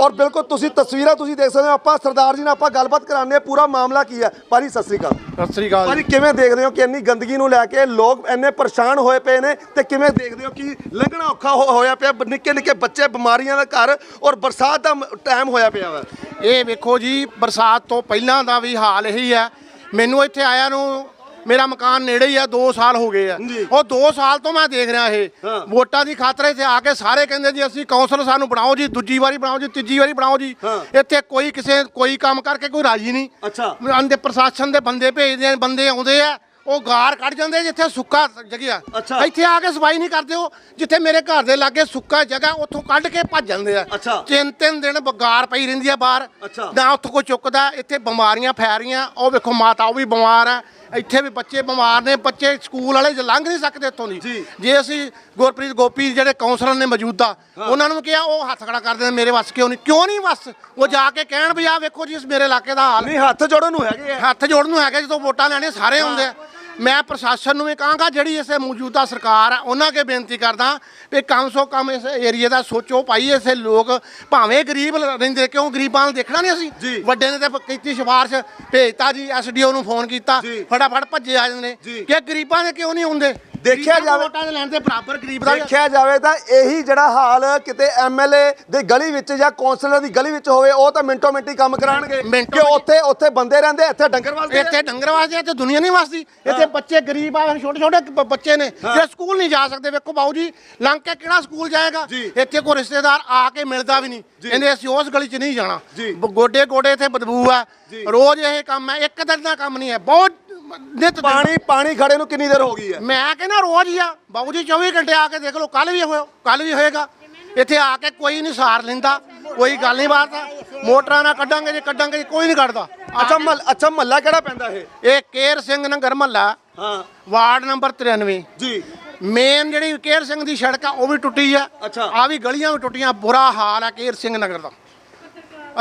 ਔਰ ਬਿਲਕੁਲ ਤੁਸੀਂ ਤਸਵੀਰਾਂ ਤੁਸੀਂ ਦੇਖ ਸਕਦੇ ਹੋ ਆਪਾਂ ਸਰਦਾਰ ਜੀ ਨਾਲ ਆਪਾਂ ਗੱਲਬਾਤ ਕਰਾਉਂਦੇ ਹਾਂ ਪੂਰਾ ਮਾਮਲਾ ਕੀ ਹੈ? ਭਾਜੀ ਸਤਿ ਸ੍ਰੀ ਅਕਾਲ। ਸਤਿ ਸ੍ਰੀ ਅਕਾਲ ਭਾਜੀ ਕਿਵੇਂ ਦੇਖਦੇ ਹੋ ਕਿ ਇੰਨੀ ਗੰਦਗੀ ਨੂੰ ਲੈ ਕੇ ਲੋਕ ਇੰਨੇ ਪਰੇਸ਼ਾਨ ਹੋਏ ਪਏ ਨੇ ਤੇ ਕਿਵੇਂ ਦੇਖਦੇ ਹੋ ਕਿ ਲੰਘਣਾ ਔਖਾ ਹੋਇਆ ਪਿਆ ਨਿੱਕੇ ਨਿੱਕੇ ਬੱਚੇ ਬਿਮਾਰੀਆਂ ਦਾ ਘਰ ਔਰ ਬਰਸਾਤ ਦਾ ਟਾਈਮ ਹੋਇਆ ਪਿਆ ਵਾ? ਇਹ ਵੇਖੋ ਜੀ ਬਰਸਾਤ ਤੋਂ ਪਹਿਲਾਂ ਦਾ ਵੀ ਹਾਲ ਇਹੀ ਹੈ। ਮੈਨੂੰ ਇੱਥੇ ਆਇਆ ਨੂੰ ਮੇਰਾ ਮਕਾਨ ਨੇੜੇ ਹੀ ਆ 2 ਸਾਲ ਹੋ ਗਏ ਆ। ਉਹ 2 ਸਾਲ ਤੋਂ ਮੈਂ ਦੇਖ ਰਿਹਾ ਇਹ। ਵੋਟਾਂ ਦੀ ਖਾਤਰ ਇੱਥੇ ਆ ਕੇ ਸਾਰੇ ਕਹਿੰਦੇ ਜੀ ਅਸੀਂ ਕੌਂਸਲ ਸਾਨੂੰ ਬਣਾਓ ਜੀ ਦੂਜੀ ਵਾਰੀ ਬਣਾਓ ਜੀ ਤੀਜੀ ਵਾਰੀ ਬਣਾਓ ਜੀ। ਇੱਥੇ ਕੋਈ ਕਿਸੇ ਕੋਈ ਕੰਮ ਕਰਕੇ ਕੋਈ ਰਾਜੀ ਨਹੀਂ ਅੱਛਾ ਅੰਦੇ ਪ੍ਰਸ਼ਾਸਨ ਦੇ ਬੰਦੇ ਭੇਜਦੇ ਆ ਬੰਦੇ ਆਉਂਦੇ ਆ ਉਹ ਗਾਰ ਕੱਢ ਜਾਂਦੇ ਜਿੱਥੇ ਸੁੱਕਾ ਜਗ੍ਹਾ ਅੱਛਾ। ਇੱਥੇ ਆ ਕੇ ਸਫ਼ਾਈ ਨਹੀਂ ਕਰਦੇ ਉਹ ਜਿੱਥੇ ਮੇਰੇ ਘਰ ਦੇ ਲਾਗੇ ਸੁੱਕਾ ਜਗ੍ਹਾ ਉੱਥੋਂ ਕੱਢ ਕੇ ਭੱਜ ਜਾਂਦੇ ਆ। ਅੱਛਾ। ਤਿੰਨ ਤਿੰਨ ਦਿਨ ਬਗਾਰ ਪਈ ਰਹਿੰਦੀ ਆ ਬਾਹਰ। ਅੱਛਾ। ਨਾ ਉੱਥੋਂ ਕੋਈ ਚੁੱਕਦਾ ਇੱਥੇ ਬਿਮਾਰੀਆਂ ਫੈਲ ਰਹੀਆਂ। ਉਹ ਵੇਖੋ ਮਾਤਾ ਉਹ ਵੀ ਬਿਮਾਰ ਆ। ਇੱਥੇ ਵੀ ਬੱਚੇ ਬਿਮਾਰ ਨੇ ਬੱਚੇ ਸਕੂਲ ਵਾਲੇ ਜ- ਲੰਘ ਨਹੀਂ ਸਕਦੇ ਇੱਥੋਂ ਦੀ। ਜੀ। ਜੇ ਅਸੀਂ ਗੁਰਪ੍ਰੀਤ ਗੋਪੀ ਜਿਹੜੇ ਕਾਉਂਸਲਰ ਨੇ ਮੌਜੂਦਾ ਉਹਨਾਂ ਨੂੰ ਕਿਹਾ ਉਹ ਹੱਥ ਖੜਾ ਕਰਦੇ ਨੇ ਮੇਰੇ ਵੱਸ ਕਿਉਂ ਨਹੀਂ? ਕਿਉਂ ਨਹੀਂ ਵੱਸ? ਉਹ ਜਾ ਕੇ ਕਹਿਣ ਵੀ ਆ ਵੇਖੋ ਜੀ ਇਸ ਮੇਰੇ ਇਲਾਕੇ ਦਾ ਹਾਲ ਨਹੀਂ ਹੱਥ ਜੋੜਨ ਨੂੰ ਹੈਗੇ ਆ। ਹੱਥ ਜੋੜਨ ਨੂੰ ਹੈਗਾ ਜਦੋਂ ਵੋਟਾਂ ਲੈਣੇ ਸਾਰੇ ਆਉਂਦੇ ਆ। ਮੈਂ ਪ੍ਰਸ਼ਾਸਨ ਨੂੰ ਵੀ ਕਹਾਂਗਾ ਜਿਹੜੀ ਇਸੇ ਮੌਜੂਦਾ ਸਰਕਾਰ ਆ ਉਹਨਾਂ ਅੱਗੇ ਬੇਨਤੀ ਕਰਦਾ ਵੀ ਕਮ ਸੋ ਕਮ ਇਸ ਏਰੀਏ ਦਾ ਸੋਚੋ ਭਾਈ ਇਸੇ ਲੋਕ ਭਾਵੇਂ ਗਰੀਬ ਰਹਿੰਦੇ ਕਿਉਂ ਗਰੀਬਾਂ ਨੂੰ ਦੇਖਣਾ ਨਹੀਂ। ਅਸੀਂ ਵੱਡੇ ਨੇ ਤੇ ਕੀਤੀ ਸਿਫਾਰਿਸ਼ ਭੇਜਤਾ ਜੀ ਐਸਡੀਓ ਨੂੰ ਫੋਨ ਕੀਤਾ। ਫਟਾਫਟ ਭੱਜੇ ਆ ਜਾਂਦੇ ਜੀ। ਕਿ ਗਰੀਬਾਂ ਦੇ ਕਿਉਂ ਨਹੀਂ ਹੁੰਦੇ ਦੇਖਿਆ ਜਾਵੇ ਵੋਟਾਂ ਦੇ ਲੈਣ ਦੇ ਬਰਾਬਰ ਗਰੀਬ ਦਾ ਦੇਖਿਆ ਜਾਵੇ ਤਾਂ ਇਹੀ ਜਿਹੜਾ ਹਾਲ ਕਿਤੇ ਐਮਐਲਏ ਦੇ ਗਲੀ ਵਿੱਚ ਜਾਂ ਕੌਂਸਲਰ ਦੀ ਗਲੀ ਵਿੱਚ ਹੋਵੇ ਉਹ ਤਾਂ ਮਿੰਟੋ ਮਿੰਟੀ ਕੰਮ ਕਰਾਣਗੇ। ਕਿ ਉੱਥੇ ਉੱਥੇ ਬੰਦੇ ਰਹਿੰਦੇ ਇੱਥੇ ਡੰਗਰ ਵਸਦੇ। ਇੱਥੇ ਡੰਗਰ ਵਾਸਦੇ ਤੇ ਦੁਨੀਆ ਨਹੀਂ ਵਸਦੀ। ਇੱਥੇ ਬੱਚੇ ਗਰੀਬ ਆ ਛੋਟੇ ਛੋਟੇ ਬੱਚੇ ਨੇ। ਜਿਹੜੇ ਸਕੂਲ ਨਹੀਂ ਜਾ ਸਕਦੇ ਵੇਖੋ ਬਾਊ ਜੀ ਲੰਘ ਕੇ ਕਿਹੜਾ ਸਕੂਲ ਜਾਏਗਾ। ਇੱਥੇ ਕੋਈ ਰਿਸ਼ਤੇਦਾਰ ਆ ਕੇ ਮਿਲਦਾ ਵੀ ਨਹੀਂ। ਕਹਿੰਦੇ ਅਸੀਂ ਉਸ ਗਲੀ 'ਚ ਨਹੀਂ ਜਾਣਾ। ਗੋਡੇ ਗੋਡੇ ਇੱਥੇ ਬਦਬੂ ਆ। ਰੋਜ਼ ਇਹ ਕੰਮ ਹੈ ਇੱਕ ਦਿਨ ਦਾ ਕੰਮ ਨਹੀਂ ਹੈ। ਬਹੁਤ ਨਿਤ। ਪਾਣੀ ਪਾਣੀ ਖੜੇ ਨੂੰ ਕਿੰਨੀ ਦੇਰ ਹੋ ਗਈ ਹੈ? ਮੈਂ ਕਹਿੰਦਾ ਰੋਜ਼ ਹੀ ਆ। ਬਾਬੂ ਜੀ 24 ਘੰਟੇ ਆ ਕੇ ਦੇਖ ਲਓ ਕੱਲ ਵੀ ਹੋਇਆ ਕੱਲ ਵੀ ਹੋਏਗਾ। ਇੱਥੇ ਆ ਕੇ ਕੋਈ ਨਹੀਂ ਸਾਰ ਲੈਂਦਾ ਕੋਈ ਗੱਲ ਨਹੀਂ ਬਾਤ ਆ ਮੋਟਰਾਂ ਨਾਲ ਕੱਢਾਂਗੇ ਜੇ ਕੱਢਾਂਗੇ ਕੋਈ ਨਹੀਂ ਕੱਢਦਾ। ਅੱਛਾ ਮਹੱਲ ਅੱਛਾ ਮਹੱਲਾ ਕਿਹੜਾ ਪੈਂਦਾ ਇਹ? ਇਹ ਕੇਰ ਸਿੰਘ ਨਗਰ ਮਹੱਲਾ। ਹਾਂ। ਵਾਰਡ ਨੰਬਰ 93 ਜੀ। ਮੇਨ ਜਿਹੜੀ ਕੇਰ ਸਿੰਘ ਦੀ ਸੜਕ ਆ ਉਹ ਵੀ ਟੁੱਟੀ ਆ। ਆ ਵੀ ਗਲੀਆਂ ਵੀ ਟੁੱਟੀਆਂ ਬੁਰਾ ਹਾਲ ਆ ਕੇਰ ਸਿੰਘ ਨਗਰ ਦਾ।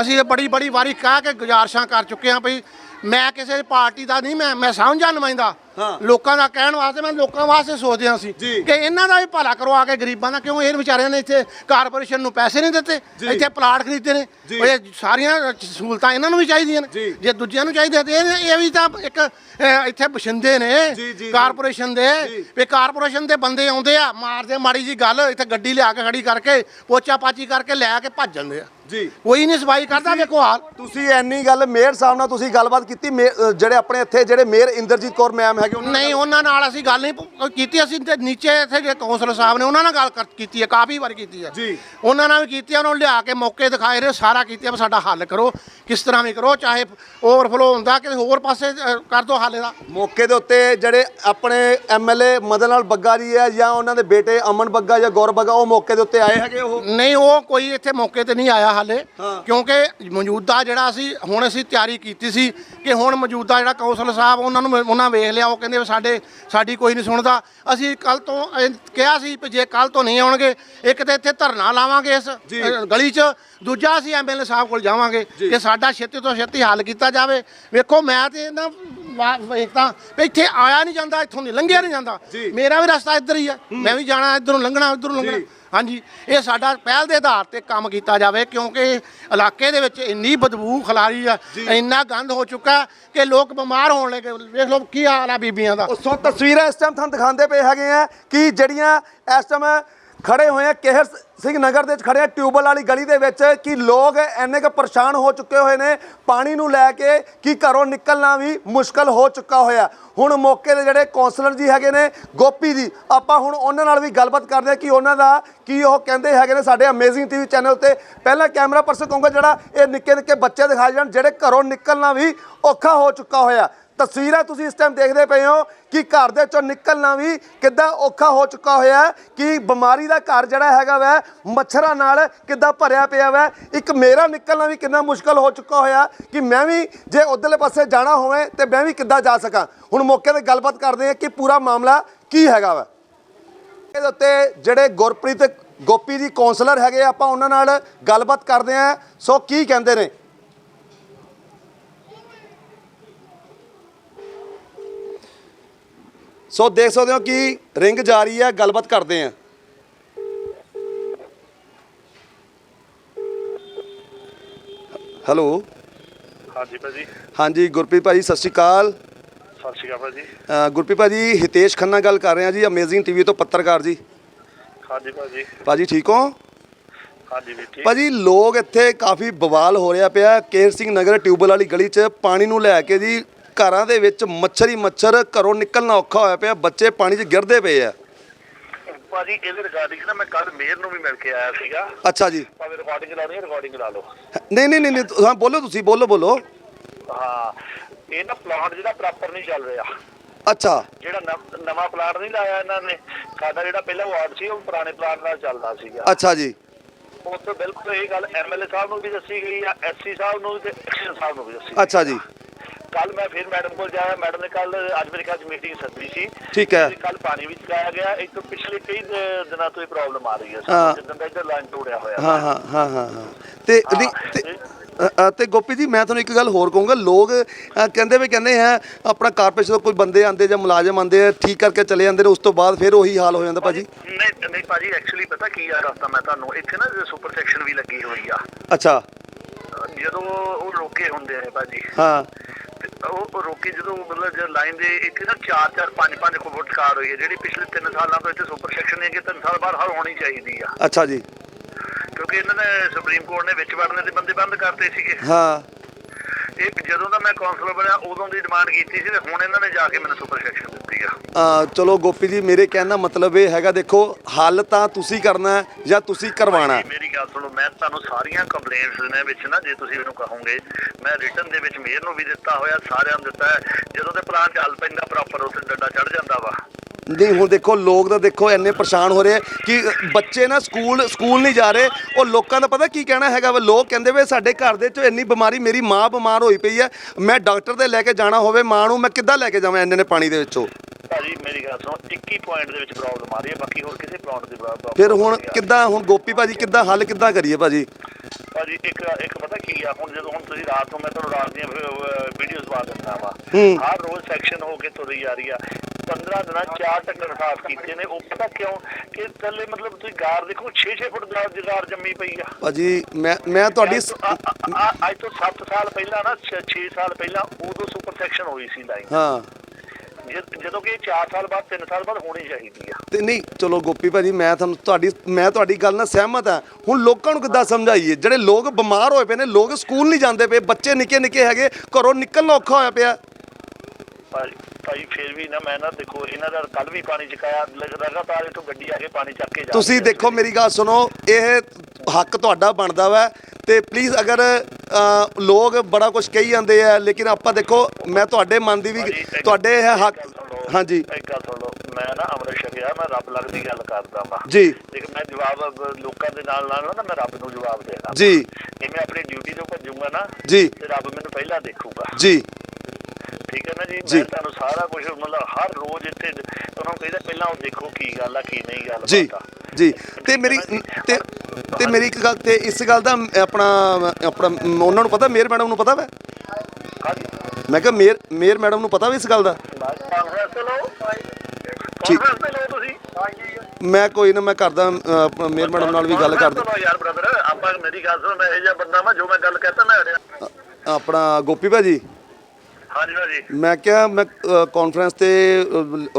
ਅਸੀਂ ਇਹ ਬੜੀ ਬੜੀ ਵਾਰੀ ਕਹਿ ਕੇ ਗੁਜ਼ਾਰਿਸ਼ਾਂ ਕਰ ਚੁੱਕੇ ਹਾਂ ਭਈ ਮੈਂ ਕਿਸੇ ਪਾਰਟੀ ਦਾ ਨਹੀਂ ਮੈਂ ਮੈਂ ਸਮਝਾ ਨੁਮਾਇੰਦਾ ਹਾਂ। ਲੋਕਾਂ ਦਾ ਕਹਿਣ ਵਾਸਤੇ ਮੈਂ ਲੋਕਾਂ ਵਾਸਤੇ ਸੋਚਦੇ ਹਾਂ ਸੀ। ਕਿ ਇਹਨਾਂ ਦਾ ਵੀ ਭਲਾ ਕਰੋ ਆ ਕੇ ਗਰੀਬਾਂ ਦਾ ਕਿਉਂ ਇਹ ਵਿਚਾਰਿਆਂ ਨੇ ਇੱਥੇ ਕਾਰਪੋਰੇਸ਼ਨ ਨੂੰ ਪੈਸੇ ਨਹੀਂ ਦਿੱਤੇ ਇੱਥੇ ਪਲਾਟ ਖਰੀਦੇ ਨੇ। ਇਹ ਸਾਰੀਆਂ ਸਹੂਲਤਾਂ ਇਹਨਾਂ ਨੂੰ ਵੀ ਚਾਹੀਦੀਆਂ। ਨੇ। ਜੇ। ਦੂਜਿਆਂ ਨੂੰ ਚਾਹੀਦੇ ਤੇ ਇਹ ਵੀ ਤਾਂ ਇੱਕ ਇੱਥੇ ਬਸ਼ਿੰਦੇ ਨੇ। ਕਾਰਪੋਰੇਸ਼ਨ ਦੇ। ਵੀ ਕਾਰਪੋਰੇਸ਼ਨ ਦੇ ਬੰਦੇ ਆਉਂਦੇ ਆ ਮਾਰਦੇ ਮਾੜੀ ਜੀ ਗੱਲ ਇੱਥੇ ਗੱਡੀ ਲਿਆ ਕੇ ਖੜੀ ਕਰਕੇ ਪੋਚਾ ਪਾਚੀ ਕਰਕੇ ਲੈ ਕੇ ਭੱਜ ਜਾਂਦੇ ਆ। ਜੀ। ਕੋਈ ਨਹੀਂ ਸਫ਼ਾਈ ਕਰਦਾ ਵੇਖੋ ਹਾਲ। ਤੁਸੀਂ ਐਨੀ ਗੱਲ ਮੇਅਰ ਸਾਹਿਬ ਨਾਲ ਤੁਸੀਂ ਗੱਲਬਾਤ ਕੀਤੀ ਜਿਹੜੇ ਆਪਣੇ ਇੱਥੇ ਜਿਹੜੇ ਮੇਅਰ ਇੰਦਰਜੀਤ ਕੌਰ ਮੈਮ ਉਹਨਾਂ ਨਾਲ ਨਹੀਂ ਉਹਨਾਂ ਨਾਲ ਅਸੀਂ ਗੱਲ ਨਹੀਂ ਪ- ਕੀਤੀ ਅਸੀਂ ਤੇ ਨੀਚੇ ਇੱਥੇ ਜਿਹੜੇ ਕੌਂਸਲਰ ਸਾਹਿਬ ਨੇ ਉਹਨਾਂ ਨਾਲ ਗੱਲ ਕਰ- ਕੀਤੀ ਹੈ ਕਾਫੀ ਵਾਰ ਕੀਤੀ ਹੈ ਜੀ। ਉਹਨਾਂ ਨਾਲ ਵੀ ਕੀਤੀ ਹੈ ਉਹਨਾਂ ਨੂੰ ਲਿਆ ਕੇ ਮੌਕੇ ਦਿਖਾਏ ਰਹੇ ਸਾਰਾ ਕੀਤੀ ਹੈ ਵੀ ਸਾਡਾ ਹੱਲ ਕਰੋ ਕਿਸ ਤਰ੍ਹਾਂ ਵੀ ਕਰੋ ਚਾਹੇ ਓਵਰਫਲੋ ਹੁੰਦਾ ਕਿ ਹੋਰ ਪਾਸੇ ਅ, ਕਰ ਦੋ ਹੱਲ ਦਾ ਮੌਕੇ ਦੇ ਉੱਤੇ ਜਿਹੜੇ ਆਪਣੇ ਐਮਐਲਏ ਮਦਨ ਲਾਲ ਬੱਗਾ ਜੀ ਹੈ ਜਾਂ ਉਹਨਾਂ ਦੇ ਬੇਟੇ ਅਮਨ ਬੱਗਾ ਜਾਂ ਗੌਰਵ ਬੱਗਾ ਉਹ ਮੌਕੇ ਦੇ ਉੱਤੇ ਆਏ ਹੈਗੇ ਉਹ ਨਹੀਂ ਉਹ ਕੋਈ ਇੱਥੇ ਮੌਕੇ ਤੇ ਨਹੀਂ ਆਇਆ ਹਾਲੇ ਹਾਂ। ਕਿਉਂਕਿ ਮੌਜੂਦਾ ਜਿਹੜਾ ਅਸੀਂ ਹੁਣ ਅਸੀਂ ਤਿਆਰੀ ਕੀਤੀ ਸੀ ਕਿ ਹੁਣ ਮੌਜੂਦਾ ਜਿਹੜਾ ਕੌਂਸਲ ਸਾਹਿਬ ਉਹਨਾਂ ਨੂੰ ਉਹਨਾਂ ਵੇਖ ਲਿਆ ਉਹ ਕਹਿੰਦੇ ਵੀ ਸਾਡੇ ਸਾਡੀ ਕੋਈ ਨਹੀਂ ਸੁਣਦਾ। ਅਸੀਂ ਕੱਲ ਤੋਂ ਕਿਹਾ ਸੀ ਵੀ ਜੇ ਕੱਲ ਤੋਂ ਨਹੀਂ ਆਉਣਗੇ ਇੱਕ ਤਾਂ ਇੱਥੇ ਧਰਨਾ ਲਾਵਾਂਗੇ ਇਸ ਗਲੀ 'ਚ ਦੂਜਾ ਅਸੀਂ ਐਮਐਲਏ ਸਾਹਿਬ ਕੋਲ ਜਾਵਾਂਗੇ ਕਿ ਸਾਡਾ ਛੇਤੀ ਤੋਂ ਛੇਤੀ ਹੱਲ ਕੀਤਾ ਜਾਵੇ। ਵੇਖੋ ਮੈਂ ਤੇ ਨਾ ਵੇਖਦਾ ਵੀ ਇੱਥੇ ਆਇਆ ਨਹੀਂ ਜਾਂਦਾ ਇੱਥੋਂ ਦੀ ਲੰਘਿਆ ਨਹੀਂ ਜਾਂਦਾ। ਮੇਰਾ ਵੀ ਰਸਤਾ ਇੱਧਰ ਹੀ ਆ। ਮੈਂ ਵੀ ਜਾਣਾ ਇੱਧਰੋਂ ਲੰਘਣਾ ਇੱਧਰੋਂ ਲੰਘਣਾ। ਹਾਂਜੀ ਇਹ ਸਾਡਾ ਪਹਿਲ ਦੇ ਆਧਾਰ ਤੇ ਕੰਮ ਕੀਤਾ ਜਾਵੇ ਕਿਉਂਕਿ ਇਲਾਕੇ ਦੇ ਵਿੱਚ ਇੰਨੀ ਬਦਬੂ ਖਲਾਰੀ ਆ ਇੰਨਾ ਗੰਦ ਹੋ ਚੁੱਕਾ ਕਿ ਲੋਕ ਬਿਮਾਰ ਹੋਣ ਲੱਗੇ। ਵੇਖ ਲਓ ਕੀ ਹਾਲ ਆ ਬੀਬੀਆਂ ਦਾ। ਸੋ ਤਸਵੀਰਾਂ ਇਸ ਟਾਈਮ ਤੁਹਾਨੂੰ ਦਿਖਾਉਂਦੇ ਪਏ ਹੈਗੇ ਆ ਕਿ ਜਿਹੜੀਆਂ ਇਸ ਟਾਈਮ ਖੜੇ ਹੋਏ ਆ, ਕੇਹਰ ਸਿੰਘ ਨਗਰ ਦੇ ਵਿੱਚ ਖੜੇ ਆ ਟਿਊਬਲ ਵਾਲੀ ਗਲੀ ਦੇ ਵਿੱਚ ਕਿ ਲੋਕ ਇੰਨੇ ਕੁ ਪਰੇਸ਼ਾਨ ਹੋ ਚੁੱਕੇ ਹੋਏ ਨੇ, ਪਾਣੀ ਨੂੰ ਲੈ ਕੇ ਕਿ ਘਰੋਂ ਨਿਕਲਣਾ ਵੀ ਮੁਸ਼ਕਲ ਹੋ ਚੁੱਕਾ ਹੋਇਆ। ਹੁਣ ਮੌਕੇ ਦੇ ਜਿਹੜੇ ਕਾਉਂਸਲਰ ਜੀ ਹੈਗੇ ਨੇ, ਗੋਪੀ ਜੀ, ਆਪਾਂ ਹੁਣ ਉਹਨਾਂ ਨਾਲ ਵੀ ਗੱਲਬਾਤ ਕਰਦੇ ਆ ਕਿ ਉਹਨਾਂ ਦਾ ਕੀ ਉਹ ਕਹਿੰਦੇ ਹੈਗੇ ਨੇ ਸਾਡੇ ਅਮੇਜ਼ਿੰਗ ਟੀਵੀ ਚੈਨਲ ਉੱਤੇ ਪਹਿਲਾਂ ਕੈਮਰਾ ਪਰਸਨ ਕਹੂੰਗਾ ਜਿਹੜਾ ਇਹ ਨਿੱਕੇ ਨਿੱਕੇ ਬੱਚੇ ਦਿਖਾਏ ਜਾਣ, ਜਿਹੜੇ ਘਰੋਂ ਨਿਕਲਣਾ ਵੀ ਔਖਾ ਹੋ ਚੁੱਕਾ ਹੋਇਆ। ਤਸਵੀਰਾਂ ਤੁਸੀਂ ਇਸ ਟਾਈਮ ਦੇਖਦੇ ਪਏ ਹੋ ਕਿ ਘਰ ਦੇ ਚੋਂ ਨਿਕਲਣਾ ਵੀ ਕਿੱਦਾਂ ਔਖਾ ਹੋ ਚੁੱਕਾ ਹੋਇਆ ਕਿ ਬਿਮਾਰੀ ਦਾ ਘਰ ਜਿਹੜਾ ਹੈਗਾ ਵੈ, ਮੱਛਰਾਂ ਨਾਲ ਕਿੱਦਾਂ ਭਰਿਆ ਪਿਆ ਵੈ। ਇੱਕ ਮੇਰਾ ਨਿਕਲਣਾ ਵੀ ਕਿੰਨਾ ਮੁਸ਼ਕਲ ਹੋ ਚੁੱਕਾ ਹੋਇਆ ਕਿ ਮੈਂ ਵੀ ਜੇ ਉਧਰਲੇ ਪਾਸੇ ਜਾਣਾ ਹੋਵੇ ਤੇ ਮੈਂ ਵੀ ਕਿੱਦਾਂ ਜਾ ਸਕਾਂ। ਹੁਣ ਮੌਕੇ ਤੇ ਗੱਲਬਾਤ ਕਰਦੇ ਹਾਂ ਕਿ ਪੂਰਾ ਮਾਮਲਾ ਕੀ ਹੈਗਾ ਵੈ। ਇਹਦੇ ਉੱਤੇ ਜਿਹੜੇ ਗੁਰਪ੍ਰੀਤ ਗੋਪੀ ਦੀ ਕਾਉਂਸਲਰ ਹੈਗੇ ਆਪਾਂ ਉਹਨਾਂ ਨਾਲ ਗੱਲਬਾਤ ਕਰਦੇ ਹਾਂ। ਸੋ ਕੀ ਕਹਿੰਦੇ ਨੇ? ਸੋ ਦੇਖ ਸਕਦੇ ਹੋ ਕਿ ਰਿੰਗ ਜਾ ਰਹੀ ਹੈ ਗੱਲਬਾਤ ਕਰਦੇ ਹਾਂ। ਹੈਲੋ। ਹਾਂਜੀ ਭਾਜੀ। ਹਾਂਜੀ ਗੁਰਪ੍ਰੀਤ ਭਾਜੀ ਸਤਿ ਸ਼੍ਰੀ ਅਕਾਲ। ਸਤਿ ਸ਼੍ਰੀ ਅਕਾਲ ਭਾਜੀ। ਅ, ਗੁਰਪ੍ਰੀਤ ਭਾਜੀ ਹਿਤੇਸ਼ ਖੰਨਾ ਗੱਲ ਕਰ ਰਹੇ ਹਾਂ ਜੀ ਅਮੇਜ਼ਿੰਗ ਟੀਵੀ ਤੋਂ ਪੱਤਰਕਾਰ ਜੀ। ਹਾਂਜੀ ਭਾਜੀ। ਭਾਜੀ ਠੀਕ ਹੋ? ਹਾਂਜੀ ਵੀ ਠੀਕ ਭਾਜੀ ਲੋਕ ਇੱਥੇ ਕਾਫੀ ਬਵਾਲ ਹੋ ਰਿਹਾ ਪਿਆ। ਕੇਰ ਸਿੰਘ ਨਗਰ ਟਿਊਬਲ ਵਾਲੀ ਗਲੀ 'ਚ ਪਾਣੀ ਨੂੰ ਲੈ ਕੇ ਜੀ ਘਰਾਂ ਦੇ ਵਿੱਚ ਮੱਛਰ ਹੀ ਮੱਛਰ ਘਰੋਂ ਨਿਕਲਣਾ ਔਖਾ ਹੋਇਆ ਪਿਆ ਬੱਚੇ ਪਾਣੀ 'ਚ ਗਿਰਦੇ ਪਏ ਆ। ਭਾਜੀ ਇਹਦੇ ਰਿਗਾਰਡਿੰਗ ਨਾ ਮੈਂ ਕੱਲ ਮੇਅਰ ਨੂੰ ਵੀ ਮਿਲ ਕੇ ਆਇਆ ਸੀਗਾ। ਅੱਛਾ ਜੀ। ਭਾਵੇਂ ਰਿਕਾਰਡਿੰਗ ਲਾਉਣੀ ਹੈ ਰਿਕਾਰਡਿੰਗ ਲਾ ਲਓ। ਨਹੀਂ ਨਹੀਂ ਨਹੀਂ ਨਹੀਂ, ਹਾਂ ਬੋਲੋ ਤੁਸੀਂ ਬੋਲੋ ਬੋਲੋ। ਹਾਂ ਇਹ ਨਾ ਪਲਾਂਟ ਜਿਹੜਾ ਪ੍ਰੋਪਰ ਨਹੀਂ ਚੱਲ ਰਿਹਾ। ਅੱਛਾ। ਜਿਹੜਾ ਨਵ- ਨਵਾਂ ਪਲਾਂਟ ਨਹੀਂ ਲਾਇਆ ਇਹਨਾਂ ਨੇ ਸਾਡਾ ਜਿਹੜਾ ਪਹਿਲਾ ਵਾਰਡ ਸੀ ਉਹ ਪੁਰਾਣੇ ਪਲਾਂਟ ਨਾਲ ਚੱਲਦਾ ਸੀਗਾ। ਅੱਛਾ ਜੀ। ਤੋਂ ਬਿਲਕੁਲ ਇਹ ਗੱਲ ਐਮਐਲਏ ਸਾਹਿਬ ਨੂੰ ਵੀ ਦੱਸੀ ਗਈ ਆ ਐਸਸੀ ਸਾਹਿਬ ਨੂੰ ਤੇ ਐਕਸ਼ਨ ਸਾਹਿਬ ਨੂੰ ਵੀ ਦੱਸੀ ਅੱਛਾ ਜੀ। ਕੱਲ ਮੈਂ ਫਿਰ ਮੈਡਮ ਕੋਲ ਜਾਇਆ ਮੈਡਮ ਨੇ ਕੱਲ ਅੱਜ ਮੇਰੇ ਖਿਆਲ ਚ ਮੀਟਿੰਗ ਸੱਦੀ ਸੀ। ਠੀਕ ਹੈ। ਕੱਲ ਪਾਣੀ ਵੀ ਚੁਕਾਇਆ ਗਿਆ। ਇਹ ਤੋਂ ਪਿਛਲੇ ਕਈ ਦਿਨਾਂ ਤੋਂ ਇਹ ਪ੍ਰੋਬਲਮ ਆ ਰਹੀ ਹੈ। ਜਿੱਦਾਂ ਦਾ ਇੱਧਰ ਲਾਈਨ ਟੋੜਿਆ ਹੋਇਆ। ਹਾਂ ਹਾਂ ਹਾਂ ਹਾਂ ਤੇ ਤੇ ਗੋਪੀ ਜੀ ਮੈਂ ਤੁਹਾਨੂੰ ਇੱਕ ਗੱਲ ਹੋਰ ਕਹੂੰਗਾ। ਲੋਕ ਕਹਿੰਦੇ ਵੀ ਕਹਿੰਦੇ ਹੈ ਆਪਣਾ ਕਾਰਪੋਰੇਸ਼ਨ ਤੋਂ ਕੋਈ ਬੰਦੇ ਆਂਦੇ ਜਾਂ ਮੁਲਾਜ਼ਮ ਆਂਦੇ ਆ ਠੀਕ ਕਰਕੇ ਚਲੇ ਜਾਂਦੇ ਨੇ ਉਸ ਤੋਂ ਬਾਅਦ ਫਿਰ ਉਹੀ ਹਾਲ ਹੋ ਜਾਂਦਾ ਭਾਜੀ? ਨਹੀਂ ਨਹੀਂ ਭਾਜੀ ਐਕਚੁਅਲੀ ਪਤਾ ਕੀ ਆ ਰਸਤਾ ਮੈਂ ਤੁਹਾਨੂੰ। ਇੱਥੇ ਨਾ ਸੁਪਰ ਸੈਕਸ਼ਨ ਵੀ ਲੱਗੀ ਹੋਈ ਆ। ਅੱਛਾ। ਜਦੋਂ ਉਹ ਰੋਕੇ ਹੁੰਦੇ ਨੇ ਭਾਜੀ। ਹਾਂ। ਉਹ ਰੋਕੀ ਜਦੋਂ ਮਤਲਬ ਜੇ ਲਾਈਨ ਦੇ ਇੱਥੇ ਨਾ 4 4 5 5 ਫੁੱਟ ਕਾਰ ਹੋਈ ਹੈ ਜਿਹੜੀ ਪਿਛਲੇ 3 ਸਾਲਾਂ ਤੋਂ ਇੱਥੇ ਸੁਪਰ ਸੈਕਸ਼ਨ ਹੈ ਕਿ 3 ਸਾਲ ਬਾਅਦ ਹਰ ਹੋਣੀ ਚਾਹੀਦੀ ਆ। ਅੱਛਾ ਜੀ। ਕਿਉਂਕਿ ਇਹਨਾਂ ਨੇ ਸੁਪਰੀਮ ਕੋਰਟ ਨੇ ਵਿੱਚ ਵੜਨੇ ਦੇ ਬੰਦੇ ਬੰਦ ਕਰਤੇ ਸੀਗੇ। ਹਾਂ। ਇੱਕ ਜਦੋਂ ਦਾ ਮੈਂ ਕਾਉਂਸਲਰ ਬਣਿਆ ਉਦੋਂ ਦੀ ਡਿਮਾਂਡ ਕੀਤੀ ਸੀ ਤੇ ਹੁਣ ਇਹਨਾਂ ਨੇ ਜਾ ਕੇ ਮੈਨੂੰ ਸੁਪਰ ਸੈਕਸ਼ਨ ਦਿੱਤੀ ਆ। ਅ, ਚਲੋ ਗੋਪੀ ਜੀ ਮੇਰੇ ਕਹਿਣ ਦਾ ਮਤਲਬ ਇਹ ਹੈਗਾ ਦੇਖੋ ਹੱਲ ਤਾਂ ਤੁਸੀਂ ਕਰਨਾ ਜਾਂ ਤੁਸੀਂ ਕਰਵਾਉਣਾ ਹੈ। ਮੇਰੀ ਗੱਲ ਸੁਣੋ ਮੈਂ ਤੁਹਾਨੂੰ ਸਾਰੀਆਂ ਕੰਪਲੇਂਟਸ ਨੇ ਵਿੱਚ ਨਾ ਜੇ ਤੁਸੀਂ ਮੈਨੂੰ ਕਹੋਗੇ ਮੈਂ ਰਿਟਨ ਦੇ ਵਿੱਚ ਮੇਅਰ ਨੂੰ ਵੀ ਦਿੱਤਾ ਹੋਇਆ ਸਾਰਿਆਂ ਨੂੰ ਦਿੱਤਾ ਹੈ। ਜਦੋਂ ਤੇ ਪਲਾਨ ਚੱਲ ਪੈਂਦਾ ਪ੍ਰੋਪਰ ਉੱਥੇ ਡੰਡਾ ਚੜ ਜਾਂਦਾ ਵਾ। ਨਹੀਂ, ਹੁਣ ਦੇਖੋ, ਲੋਕ ਤਾਂ ਦੇਖੋ ਇੰਨੇ ਪਰੇਸ਼ਾਨ ਹੋ ਰਹੇ ਆ ਕਿ ਬੱਚੇ ਨਾ ਸਕੂਲ ਸਕੂਲ ਨਹੀਂ ਜਾ ਰਹੇ। ਉਹ ਲੋਕਾਂ ਦਾ ਪਤਾ ਕੀ ਕਹਿਣਾ ਹੈਗਾ ਵਾ? ਲੋਕ ਕਹਿੰਦੇ ਵੇ ਸਾਡੇ ਘਰ ਦੇ ਚ ਇੰਨੀ ਬਿਮਾਰੀ, ਮੇਰੀ ਮਾਂ ਬਿਮਾਰ ਹੋਈ ਪਈ ਹੈ ਮੈਂ ਡਾਕਟਰ ਦੇ ਲੈ ਕੇ ਜਾਣਾ ਹੋਵੇ, ਮਾਂ ਨੂੰ ਮੈਂ ਕਿੱਦਾਂ ਲੈ ਕੇ ਜਾਵਾਂ ਇੰਨੇ ਨੇ ਪਾਣੀ ਦੇ ਵਿੱਚੋਂ? ਭਾਜੀ ਮੇਰੀ ਗੱਲ ਸੁਣੋ 21 ਪੁਆਇੰਟ ਦੇ ਵਿੱਚ ਪ੍ਰੋਬਲਮ ਆ ਰਹੀ ਹੈ ਬਾਕੀ ਹੋਰ ਕਿਸੇ ਪੁਆਇੰਟ ਦੀ ਪ੍ਰੋਬਲਮ ਫਿਰ ਹੁਣ ਕਿੱਦਾਂ ਹੁਣ ਗੋਪੀ ਭਾਜੀ ਕਿੱਦਾਂ ਹੱਲ ਕਿੱਦਾਂ ਕਰੀਏ ਭਾਜੀ? ਭਾਜੀ ਇੱਕ ਇੱਕ ਪਤਾ ਕੀ ਆ ਹੁਣ ਜਦੋਂ ਹੁਣ ਤੁਸੀਂ ਰਾਤ ਨੂੰ ਮੈਂ ਤੁਹਾਨੂੰ ਰਾਤ ਦੀਆਂ ਵੀਡੀਓਜ਼ ਪਾ ਦਿੰਦਾ ਵਾ। ਹਰ ਰੋਜ਼ ਸੈਕਸ਼ਨ ਹੋ ਕੇ ਤੁਰੀ ਜਾ ਰਹੀ ਆ। 15 ਦਿਨਾਂ ਚਾਰ ਟੱਕਰ ਸਾਫ਼ ਕੀਤੇ ਨੇ ਉਹ ਪਤਾ ਕਿਉਂ? ਕਿ ਥੱਲੇ ਮਤਲਬ ਤੁਸੀਂ ਗਾਰ ਦੇਖੋ 6-6 ਫੁੱਟ ਦੀ ਗਾਰ ਜੰਮੀ ਪਈ ਆ। ਭਾਜੀ ਮੈਂ ਮੈਂ ਤੁਹਾਡੀ ਅੱਜ ਤੋਂ 7 ਸਾਲ ਪਹਿਲਾਂ ਨਾ 6 ਸਾਲ ਪਹਿਲਾਂ ਉਦੋਂ ਸੁਪਰ ਸੈਕਸ਼ਨ ਹੋਈ ਸੀ ਲਾਈਨ ਹਾਂ। ਜਦ- ਜਦੋਂ ਕਿ 4 ਸਾਲ ਬਾਅਦ 3 ਸਾਲ ਬਾਅਦ ਹੋਣੀ ਚਾਹੀਦੀ ਆ। ਤੇ ਨਹੀਂ ਚਲੋ ਗੋਪੀ ਭਾਜੀ ਮੈਂ ਤੁਹਾਨੂੰ ਤੁਹਾਡੀ ਮੈਂ ਤੁਹਾਡੀ ਗੱਲ ਨਾਲ ਸਹਿਮਤ ਹਾਂ। ਹੁਣ ਲੋਕਾਂ ਨੂੰ ਕਿੱਦਾਂ ਸਮਝਾਈਏ? ਜਿਹੜੇ ਲੋਕ ਬਿਮਾਰ ਹੋਏ ਪਏ ਨੇ ਲੋਕ ਸਕੂਲ ਨਹੀਂ ਜਾਂਦੇ ਪਏ। ਬੱਚੇ ਨਿੱਕੇ ਨਿੱਕੇ ਹੈਗੇ ਘਰੋਂ ਨਿਕਲਣਾ ਔਖਾ ਹੋਇਆ ਪਿਆ। ਭਾਈ ਭਾਈ ਫਿਰ ਵੀ ਨਾ ਮੈਂ ਨਾ ਦੇਖੋ ਇਹਨਾਂ ਦਾ ਕੱਲ ਵੀ ਪਾਣੀ ਚਕਾਇਆ। ਲਗ- ਲਗਾਤਾਰ ਇਥੋਂ ਗੱਡੀ ਆ ਕੇ ਪਾਣੀ ਚੱਕ ਕੇ ਜਾ ਤੁਸੀਂ। ਦੇਖੋ ਮੇਰੀ ਗੱਲ ਸੁਣੋ ਇਹ ਹੱਕ ਤੁਹਾਡਾ ਬਣਦਾ ਵਾ। ਤੇ ਪਲੀਜ਼ ਅਗਰ ਲੋਕ ਬੜਾ ਕੁਝ ਕਹੀ ਜਾਂਦੇ ਆ ਲੇਕਿਨ ਆਪਾਂ ਦੇਖੋ ਮੈਂ ਤੁਹਾਡੇ ਮਨ ਦੀ ਵੀ ਤੁਹਾਡੇ ਇਹ ਹੱਕ ਹਾਂਜੀ। ਇੱਕ ਗੱਲ ਸੁਣ ਲਓ ਮੈਂ ਨਾ ਅੰਮ੍ਰਿਤ ਛਕਿਆ ਮੈਂ ਰੱਬ ਲੱਗਦੀ ਗੱਲ ਕਰਦਾ ਵਾ। ਜੀ। ਦੇਖ ਮੈਂ ਜਵਾਬ ਲੋਕਾਂ ਦੇ ਨਾਲ ਨਾਲ ਨਾ ਮੈਂ ਰੱਬ ਨੂੰ ਜਵਾਬ ਦੇਣਾ ਜੀ। ਜੇ ਮੈਂ ਆਪਣੀ ਡਿਊਟੀ ਤੋਂ ਭੱਜੂਗਾ ਨਾ ਜੀ। ਤੇ ਰੱਬ ਮੈਨੂੰ ਪਹਿਲਾਂ ਦੇਖੂਗਾ। ਜੀ। ਠੀਕ ਹੈ ਨਾ ਜੀ। ਮੈਂ ਤੁਹਾਨੂੰ ਸਾਰਾ ਕੁਝ ਮਤਲਬ ਹਰ ਰੋਜ਼ ਇੱਥੇ ਉਹਨਾਂ ਨੂੰ ਕਹਿੰਦਾ ਪਹਿਲਾਂ ਉਹ ਦੇਖੋ ਕੀ ਗੱਲ ਆ ਕੀ ਨਹੀਂ ਗੱਲ ਜੀ। ਜੀ। ਤੇ ਮੇਰੀ ਤੇ ਤੇ ਮੇਰੀ ਇੱਕ ਗੱਲ ਤੇ ਇਸ ਗੱਲ ਦਾ ਆਪਣਾ ਆਪਣਾ ਉਹਨਾਂ ਨੂੰ ਪਤਾ ਮੇਅਰ ਮੈਡਮ ਨੂੰ ਪਤਾ ਵਾ? ਮੈਂ ਕਿਹਾ ਮੇਅਰ ਮੇਅਰ ਮੈਡਮ ਨੂੰ ਪਤਾ ਵੀ ਇਸ ਗੱਲ ਦਾ? ਮੈਂ ਕੋਈ ਨਾ ਮੈਂ ਕਰਦਾ ਮੇਅਰ ਮੈਡਮ ਨਾਲ ਵੀ ਗੱਲ ਕਰਦਾ। ਚਲੋ ਯਾਰ ਬ੍ਰਦਰ ਆਪਾਂ ਮੇਰੀ ਗੱਲ ਸੁਣ ਮੈਂ ਇਹ ਜਿਹਾ ਬੰਦਾ ਮੈਂ ਜੋ ਮੈਂ ਗੱਲ ਕਹਤਾ ਮੈਂ ਅੜਿਆ ਆਪਣਾ ਗੋਪੀ ਭਾਜੀ। ਹਾਂਜੀ ਭਾਜੀ ਮੈਂ ਕਿਹਾ ਮੈਂ ਕਾਨਫਰੰਸ ਤੇ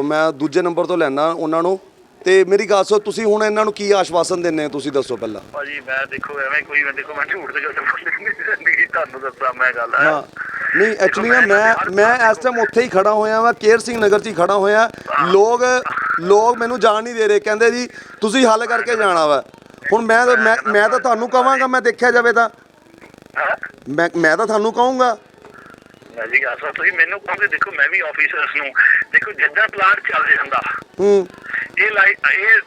ਮੈਂ ਦੂਜੇ ਨੰਬਰ ਤੋਂ ਲੈਣਾ ਉਹਨਾਂ ਨੂੰ। ਤੇ ਮੇਰੀ ਗੱਲ ਸੁਣੋ ਤੁਸੀਂ ਹੁਣ ਇਹਨਾਂ ਨੂੰ ਕੀ ਆਸ਼ਵਾਸਨ ਦਿੰਦੇ ਹੋ? ਤੁਸੀਂ ਦੱਸੋ ਪਹਿਲਾਂ। ਭਾਜੀ ਮੈਂ ਦੇਖੋ ਐਵੇਂ ਕੋਈ ਮੈਂ ਦੇਖੋ ਮੈਂ ਝੂਠ ਤੇ ਗੱਲ ਜ਼ਿੰਦਗੀ ਤੁਹਾਨੂੰ ਦੱਸਾਂ ਮੈਂ ਗੱਲ ਹੈ। ਹਾਂ। ਨਹੀਂ ਐਕਚੁਅਲੀ ਨਾ ਮੈਂ ਮੈਂ ਇਸ ਟਾਈਮ ਉੱਥੇ ਹੀ ਖੜਾ ਹੋਇਆ ਵਾਂ ਕੇਰ ਸਿੰਘ ਨਗਰ 'ਚ ਹੀ ਖੜਾ ਹੋਇਆ। ਲੋਕ ਲੋਕ ਮੈਨੂੰ ਜਾਣ ਨਹੀਂ ਦੇ ਰਹੇ। ਕਹਿੰਦੇ ਜੀ ਤੁਸੀਂ ਹੱਲ ਕਰਕੇ ਜਾਣਾ ਵਾ। ਹੁਣ ਮੈਂ ਤਾਂ- ਮੈਂ ਮੈਂ ਤਾਂ ਤੁਹਾਨੂੰ ਕਵਾਂਗਾ ਮੈਂ ਦੇਖਿਆ ਜਾਵੇ ਤਾਂ। ਹੈਂ? ਮੈਂ ਮੈਂ ਤਾਂ ਤੁਹਾਨੂੰ ਕਹੂੰਗਾ। ਮੈਂ ਜੀ ਗੱਲ ਸੁਣ ਤੁਸੀਂ ਮੈਨੂੰ ਕਹੋਗੇ ਦੇਖੋ ਮੈਂ ਵੀ ਆਫੀਸਰਸ ਨੂੰ। ਦੇਖੋ ਜਿੱਦਾਂ ਪਲਾਂਟ ਚੱਲ ਜਾਂਦਾ ਹੂੰ। ਇਹ ਲਾਈਟ ਇਹ